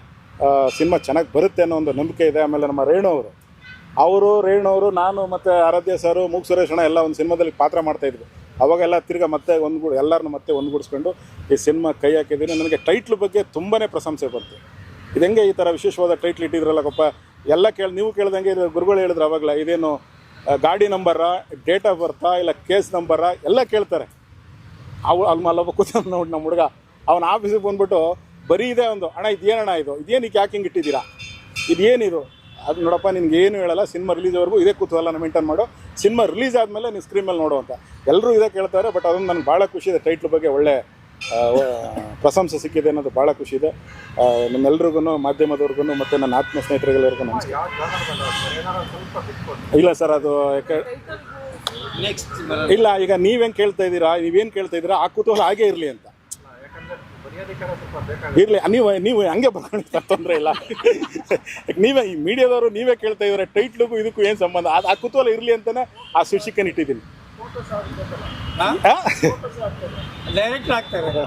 ಸಿನಿಮಾ ಚೆನ್ನಾಗಿ ಬರುತ್ತೆ ಅನ್ನೋ ಒಂದು ನಂಬಿಕೆ ಇದೆ. ಆಮೇಲೆ ನಮ್ಮ ರೇಣು ಅವರು. ಅವರು, ರೇಣು ಅವರು, ನಾನು ಮತ್ತು ಆರಾಧ್ಯ ಸರು ಮೂಗ್ ಸುರೇಶಣ ಎಲ್ಲ ಒಂದು ಸಿನಿಮಾದಲ್ಲಿ ಪಾತ್ರ ಮಾಡ್ತಾಯಿದ್ವಿ ಅವಾಗೆಲ್ಲ ತಿರ್ಗಾ ಮತ್ತೆ ಒಂದ್ಗೂಡು ಎಲ್ಲರನ್ನೂ ಮತ್ತೆ ಒಂದುಗೂಡಿಸ್ಕೊಂಡು ಈ ಸಿನಿಮಾ ಕೈ ಹಾಕಿದ್ದೀನಿ ನನಗೆ ಟೈಟ್ಲ್ ಬಗ್ಗೆ ತುಂಬಾ ಪ್ರಶಂಸೆ ಬಂತು. ಇದು ಹೆಂಗೆ ಈ ಥರ ವಿಶೇಷವಾದ ಟೈಟ್ಲ್ ಇಟ್ಟಿದ್ರಲ್ಲ ಗೊಪ್ಪ ಎಲ್ಲ ಕೇಳಿ, ನೀವು ಕೇಳ್ದಂಗೆ ಗುರುಗಳು ಹೇಳಿದ್ರು ಅವಾಗಲ, ಇದೇನು ಗಾಡಿ ನಂಬರಾ ಡೇಟ್ ಆಫ್ ಬರ್ತಾ ಇಲ್ಲ ಕೇಸ್ ನಂಬರಾ, ಎಲ್ಲ ಕೇಳ್ತಾರೆ. ಅವು ಅಲ್ಲಿ ಅಲ್ಲೊಬ್ಬ ಕೂತ ನೋಡಿ ನಮ್ಮ ಹುಡುಗ, ಅವನ ಆಫೀಸಿಗೆ ಬಂದ್ಬಿಟ್ಟು ಬರೀ ಇದೆ ಒಂದು, ಅಣ್ಣ, ಇದೇನಣ್ಣ ಇದು? ಇದೇನಕ್ಕೆ ಯಾಕೆ ಹಿಂಗೆ ಇಟ್ಟಿದ್ದೀರಾ? ಇದೇನಿದು? ಅದು ನೋಡಪ್ಪ, ನಿನ್ಗೆ ಏನು ಹೇಳಲ್ಲ, ಸಿನಿಮಾ ರಿಲೀಸ್ವರೆಗೂ ಇದೇ ಕೂತಲ್ಲ ಮೇಂಟೈನ್ ಮಾಡು. ಸಿನಿಮಾ ರಿಲೀಸ್ ಆದಮೇಲೆ ನೀವು ಸ್ಕ್ರೀನ್ ಮೇಲೆ ನೋಡು ಅಂತ. ಎಲ್ಲರೂ ಇದೇ ಕೇಳ್ತಾರೆ ಬಟ್ ಅದೊಂದು ನನಗೆ ಭಾಳ ಖುಷಿ ಇದೆ ಟೈಟ್ಲ್ ಬಗ್ಗೆ ಒಳ್ಳೆ ಪ್ರಶಂಸೆ ಸಿಕ್ಕಿದೆ ಅನ್ನೋದು ಭಾಳ ಖುಷಿ ಇದೆ. ನಿಮ್ಮೆಲ್ರಿಗೂ, ಮಾಧ್ಯಮದವ್ರಿಗೂ, ಮತ್ತು ನನ್ನ ಆತ್ಮ ಸ್ನೇಹಿತರಿಗೆಲ್ಲರಿಗೂ ನಮಸ್ಕಾರ. ಇಲ್ಲ ಸರ್, ಅದು ಇಲ್ಲ, ಈಗ ನೀವೇನು ಕೇಳ್ತಾ ಇದ್ದೀರಾ, ನೀವೇನು ಕೇಳ್ತಾ ಇದ್ದೀರಾ, ಆ ಕುತೂಹಲ ಹಾಗೆ ಇರಲಿ ಅಂತ. ಇರಲಿ, ನೀವು ನೀವು ಹಂಗೆ ಬರ್ಕೊಂಡು ತೊಂದರೆ ಇಲ್ಲ. ನೀವೇ, ಈ ಮೀಡಿಯಾದವರು ನೀವೇ ಕೇಳ್ತಾ ಇದ್ದಾರೆ, ಟೈಟ್ಲಿಗೂ ಇದಕ್ಕೂ ಏನು ಸಂಬಂಧ? ಆ ಕುತೂಹಲ ಇರಲಿ ಅಂತಲೇ ಆ ಶೀರ್ಷಿಕೆನ ಇಟ್ಟಿದ್ದೀನಿ. ಡೈರೆಕ್ಟ್ ಆಗ್ತಾರೆ.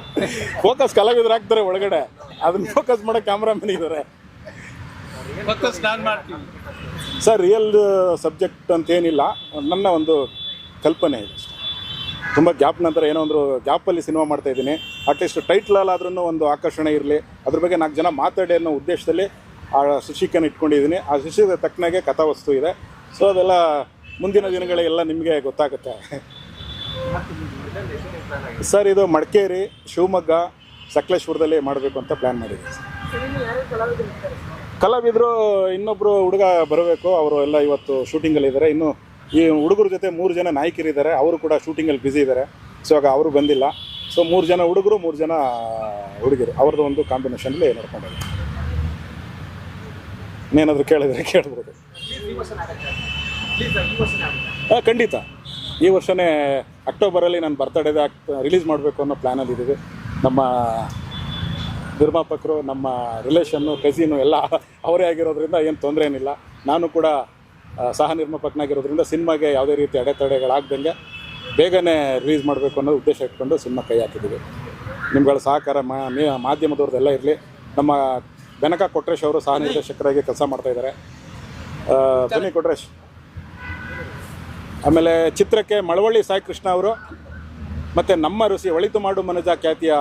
ಫೋಕಸ್ ಕಲಾವಿದ್ರು ಹಾಕ್ತಾರೆ ಒಳಗಡೆ. ಅದನ್ನ ಫೋಕಸ್ ಮಾಡೋ ಕ್ಯಾಮ್ರಾಮನ್ ಇದ್ದಾರೆ ಫೋಕಸ್ ನಾನು ಮಾಡ್ತೀನಿ. ಸರ್ ರಿಯಲ್ ಸಬ್ಜೆಕ್ಟ್ ಅಂತ ಏನಿಲ್ಲ. ನನ್ನ ಒಂದು ಕಲ್ಪನೆ ಇದೆ ತುಂಬ ಗ್ಯಾಪ್ ನಂತರ ಏನೋ ಒಂದು ಗ್ಯಾಪಲ್ಲಿ ಸಿನಿಮಾ ಮಾಡ್ತಾ ಇದ್ದೀನಿ. ಅಟ್ಲೀಸ್ಟ್ ಟೈಟ್ಲಲ್ಲಾದ್ರೂ ಒಂದು ಆಕರ್ಷಣೆ ಇರಲಿ. ಅದ್ರ ಬಗ್ಗೆ ನಾಲ್ಕು ಜನ ಮಾತಾಡಿ ಅನ್ನೋ ಉದ್ದೇಶದಲ್ಲಿ ಆ ಶಿಶಿಕನ ಇಟ್ಕೊಂಡಿದ್ದೀನಿ. ಆ ಶಿಶಿಗೆ ತಕ್ಕನಾಗೆ ಕಥಾವಸ್ತು ಇದೆ. ಸೊ ಅದೆಲ್ಲ ಮುಂದಿನ ದಿನಗಳೆಲ್ಲ ನಿಮಗೆ ಗೊತ್ತಾಗುತ್ತೆ. ಸರ್ ಇದು ಮಡಿಕೇರಿ ಶಿವಮೊಗ್ಗ ಸಕಲೇಶ್ವರದಲ್ಲಿ ಮಾಡಬೇಕು ಅಂತ ಪ್ಲ್ಯಾನ್ ಮಾಡಿದ್ದೀವಿ. ಕಲಾವಿದರು ಇನ್ನೊಬ್ಬರು ಹುಡುಗ ಬರಬೇಕು ಅವರು ಎಲ್ಲ ಇವತ್ತು ಶೂಟಿಂಗಲ್ಲಿ ಇದ್ದಾರೆ ಇನ್ನು ಈ ಹುಡುಗರ ಜೊತೆ ಮೂರು ಜನ ನಾಯಕರಿದ್ದಾರೆ ಅವರು ಕೂಡ ಶೂಟಿಂಗಲ್ಲಿ ಬ್ಯುಸಿ ಇದ್ದಾರೆ ಸೊ ಆಗ ಅವರು ಬಂದಿಲ್ಲ. ಸೊ ಮೂರು ಜನ ಹುಡುಗರು ಮೂರು ಜನ ಹುಡುಗಿರು. ಅವ್ರದ್ದು ಒಂದು ಕಾಂಬಿನೇಷನಲ್ಲಿ ನೋಡ್ಕೊಂಡಿದ್ದಾರೆ ಇನ್ನೇನಾದರೂ ಕೇಳಿದ್ರೆ ಕೇಳ್ಬೋದು. ಹಾಂ ಖಂಡಿತ. ಈ ವರ್ಷನೇ ಅಕ್ಟೋಬರಲ್ಲಿ ನಾನು ಬರ್ತಡೇದ ರಿಲೀಸ್ ಮಾಡಬೇಕು ಅನ್ನೋ ಪ್ಲ್ಯಾನಲ್ಲಿ ಇದ್ದೀವಿ. ನಮ್ಮ ನಿರ್ಮಾಪಕರು ನಮ್ಮ ರಿಲೇಷನ್ನು ಕಸಿನು ಎಲ್ಲ ಅವರೇ ಆಗಿರೋದ್ರಿಂದ ಏನು ತೊಂದರೆ ಏನಿಲ್ಲ. ನಾನು ಕೂಡ ಸಹ ನಿರ್ಮಾಪಕನಾಗಿರೋದ್ರಿಂದ ಸಿನಿಮಾಗೆ ಯಾವುದೇ ರೀತಿ ಅಡೆತಡೆಗಳಾಗ್ದಂಗೆ ಬೇಗನೆ ರಿಲೀಸ್ ಮಾಡಬೇಕು ಅನ್ನೋ ಉದ್ದೇಶ ಇಟ್ಕೊಂಡು ಸಿನಿಮಾ ಕೈ ಹಾಕಿದ್ದೀವಿ. ನಿಮ್ಗಳ ಸಹಕಾರ ಮಾಧ್ಯಮದವ್ರದ್ದೆಲ್ಲ ಇರಲಿ. ನಮ್ಮ ಬೆನಕ ಕೊಟ್ರೇಶ್ ಅವರು ಸಹ ನಿರ್ದೇಶಕರಾಗಿ ಕೆಲಸ ಮಾಡ್ತಾಯಿದ್ದಾರೆ ಬನ್ನಿ ಕೊಟ್ರೇಶ್. ಆಮೇಲೆ ಚಿತ್ರಕ್ಕೆ ಮಳವಳ್ಳಿ ಸಾಯಿ ಕೃಷ್ಣ ಅವರು ಮತ್ತು ನಮ್ಮ ಋಷಿ ಒಳಿತು ಮಾಡು ಮನಜ ಖ್ಯಾತಿಯ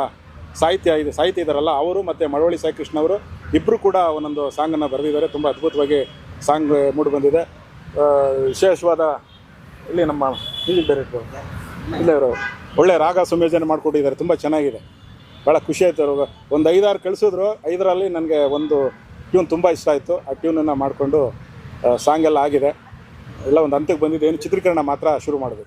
ಸಾಹಿತ್ಯ ಇದೆ, ಸಾಹಿತ್ಯ ಇದ್ದಾರಲ್ಲ ಅವರು ಮತ್ತು ಮಳವಳ್ಳಿ ಸಾಯಿ ಕೃಷ್ಣ ಅವರು ಇಬ್ಬರು ಕೂಡ ಒಂದೊಂದು ಸಾಂಗನ್ನು ಬರೆದಿದ್ದಾರೆ. ತುಂಬ ಅದ್ಭುತವಾಗಿ ಸಾಂಗ್ ಮೂಡಿ ಬಂದಿದೆ. ವಿಶೇಷವಾದ ಇಲ್ಲಿ ನಮ್ಮ ಮ್ಯೂಸಿಕ್ ಡೈರೆಕ್ಟರ್ ಇಲ್ಲೇ ಅವರು ಒಳ್ಳೆ ರಾಗ ಸಂಯೋಜನೆ ಮಾಡಿಕೊಟ್ಟಿದ್ದಾರೆ, ತುಂಬ ಚೆನ್ನಾಗಿದೆ. ಭಾಳ ಖುಷಿ ಆಯಿತು ಅವರು ಒಂದು ಐದಾರು ಕಳಿಸಿದ್ರು, ಐದರಲ್ಲಿ ನನಗೆ ಒಂದು ಟ್ಯೂನ್ ತುಂಬ ಇಷ್ಟ ಆಯಿತು. ಆ ಟ್ಯೂನನ್ನು ಮಾಡಿಕೊಂಡು ಸಾಂಗ್ ಎಲ್ಲ ಆಗಿದೆ. ಎಲ್ಲ ಒಂದು ಹಂತಕ್ಕೆ ಬಂದಿದೆ ಏನು ಚಿತ್ರೀಕರಣ ಮಾತ್ರ ಶುರು ಮಾಡಬೇಕು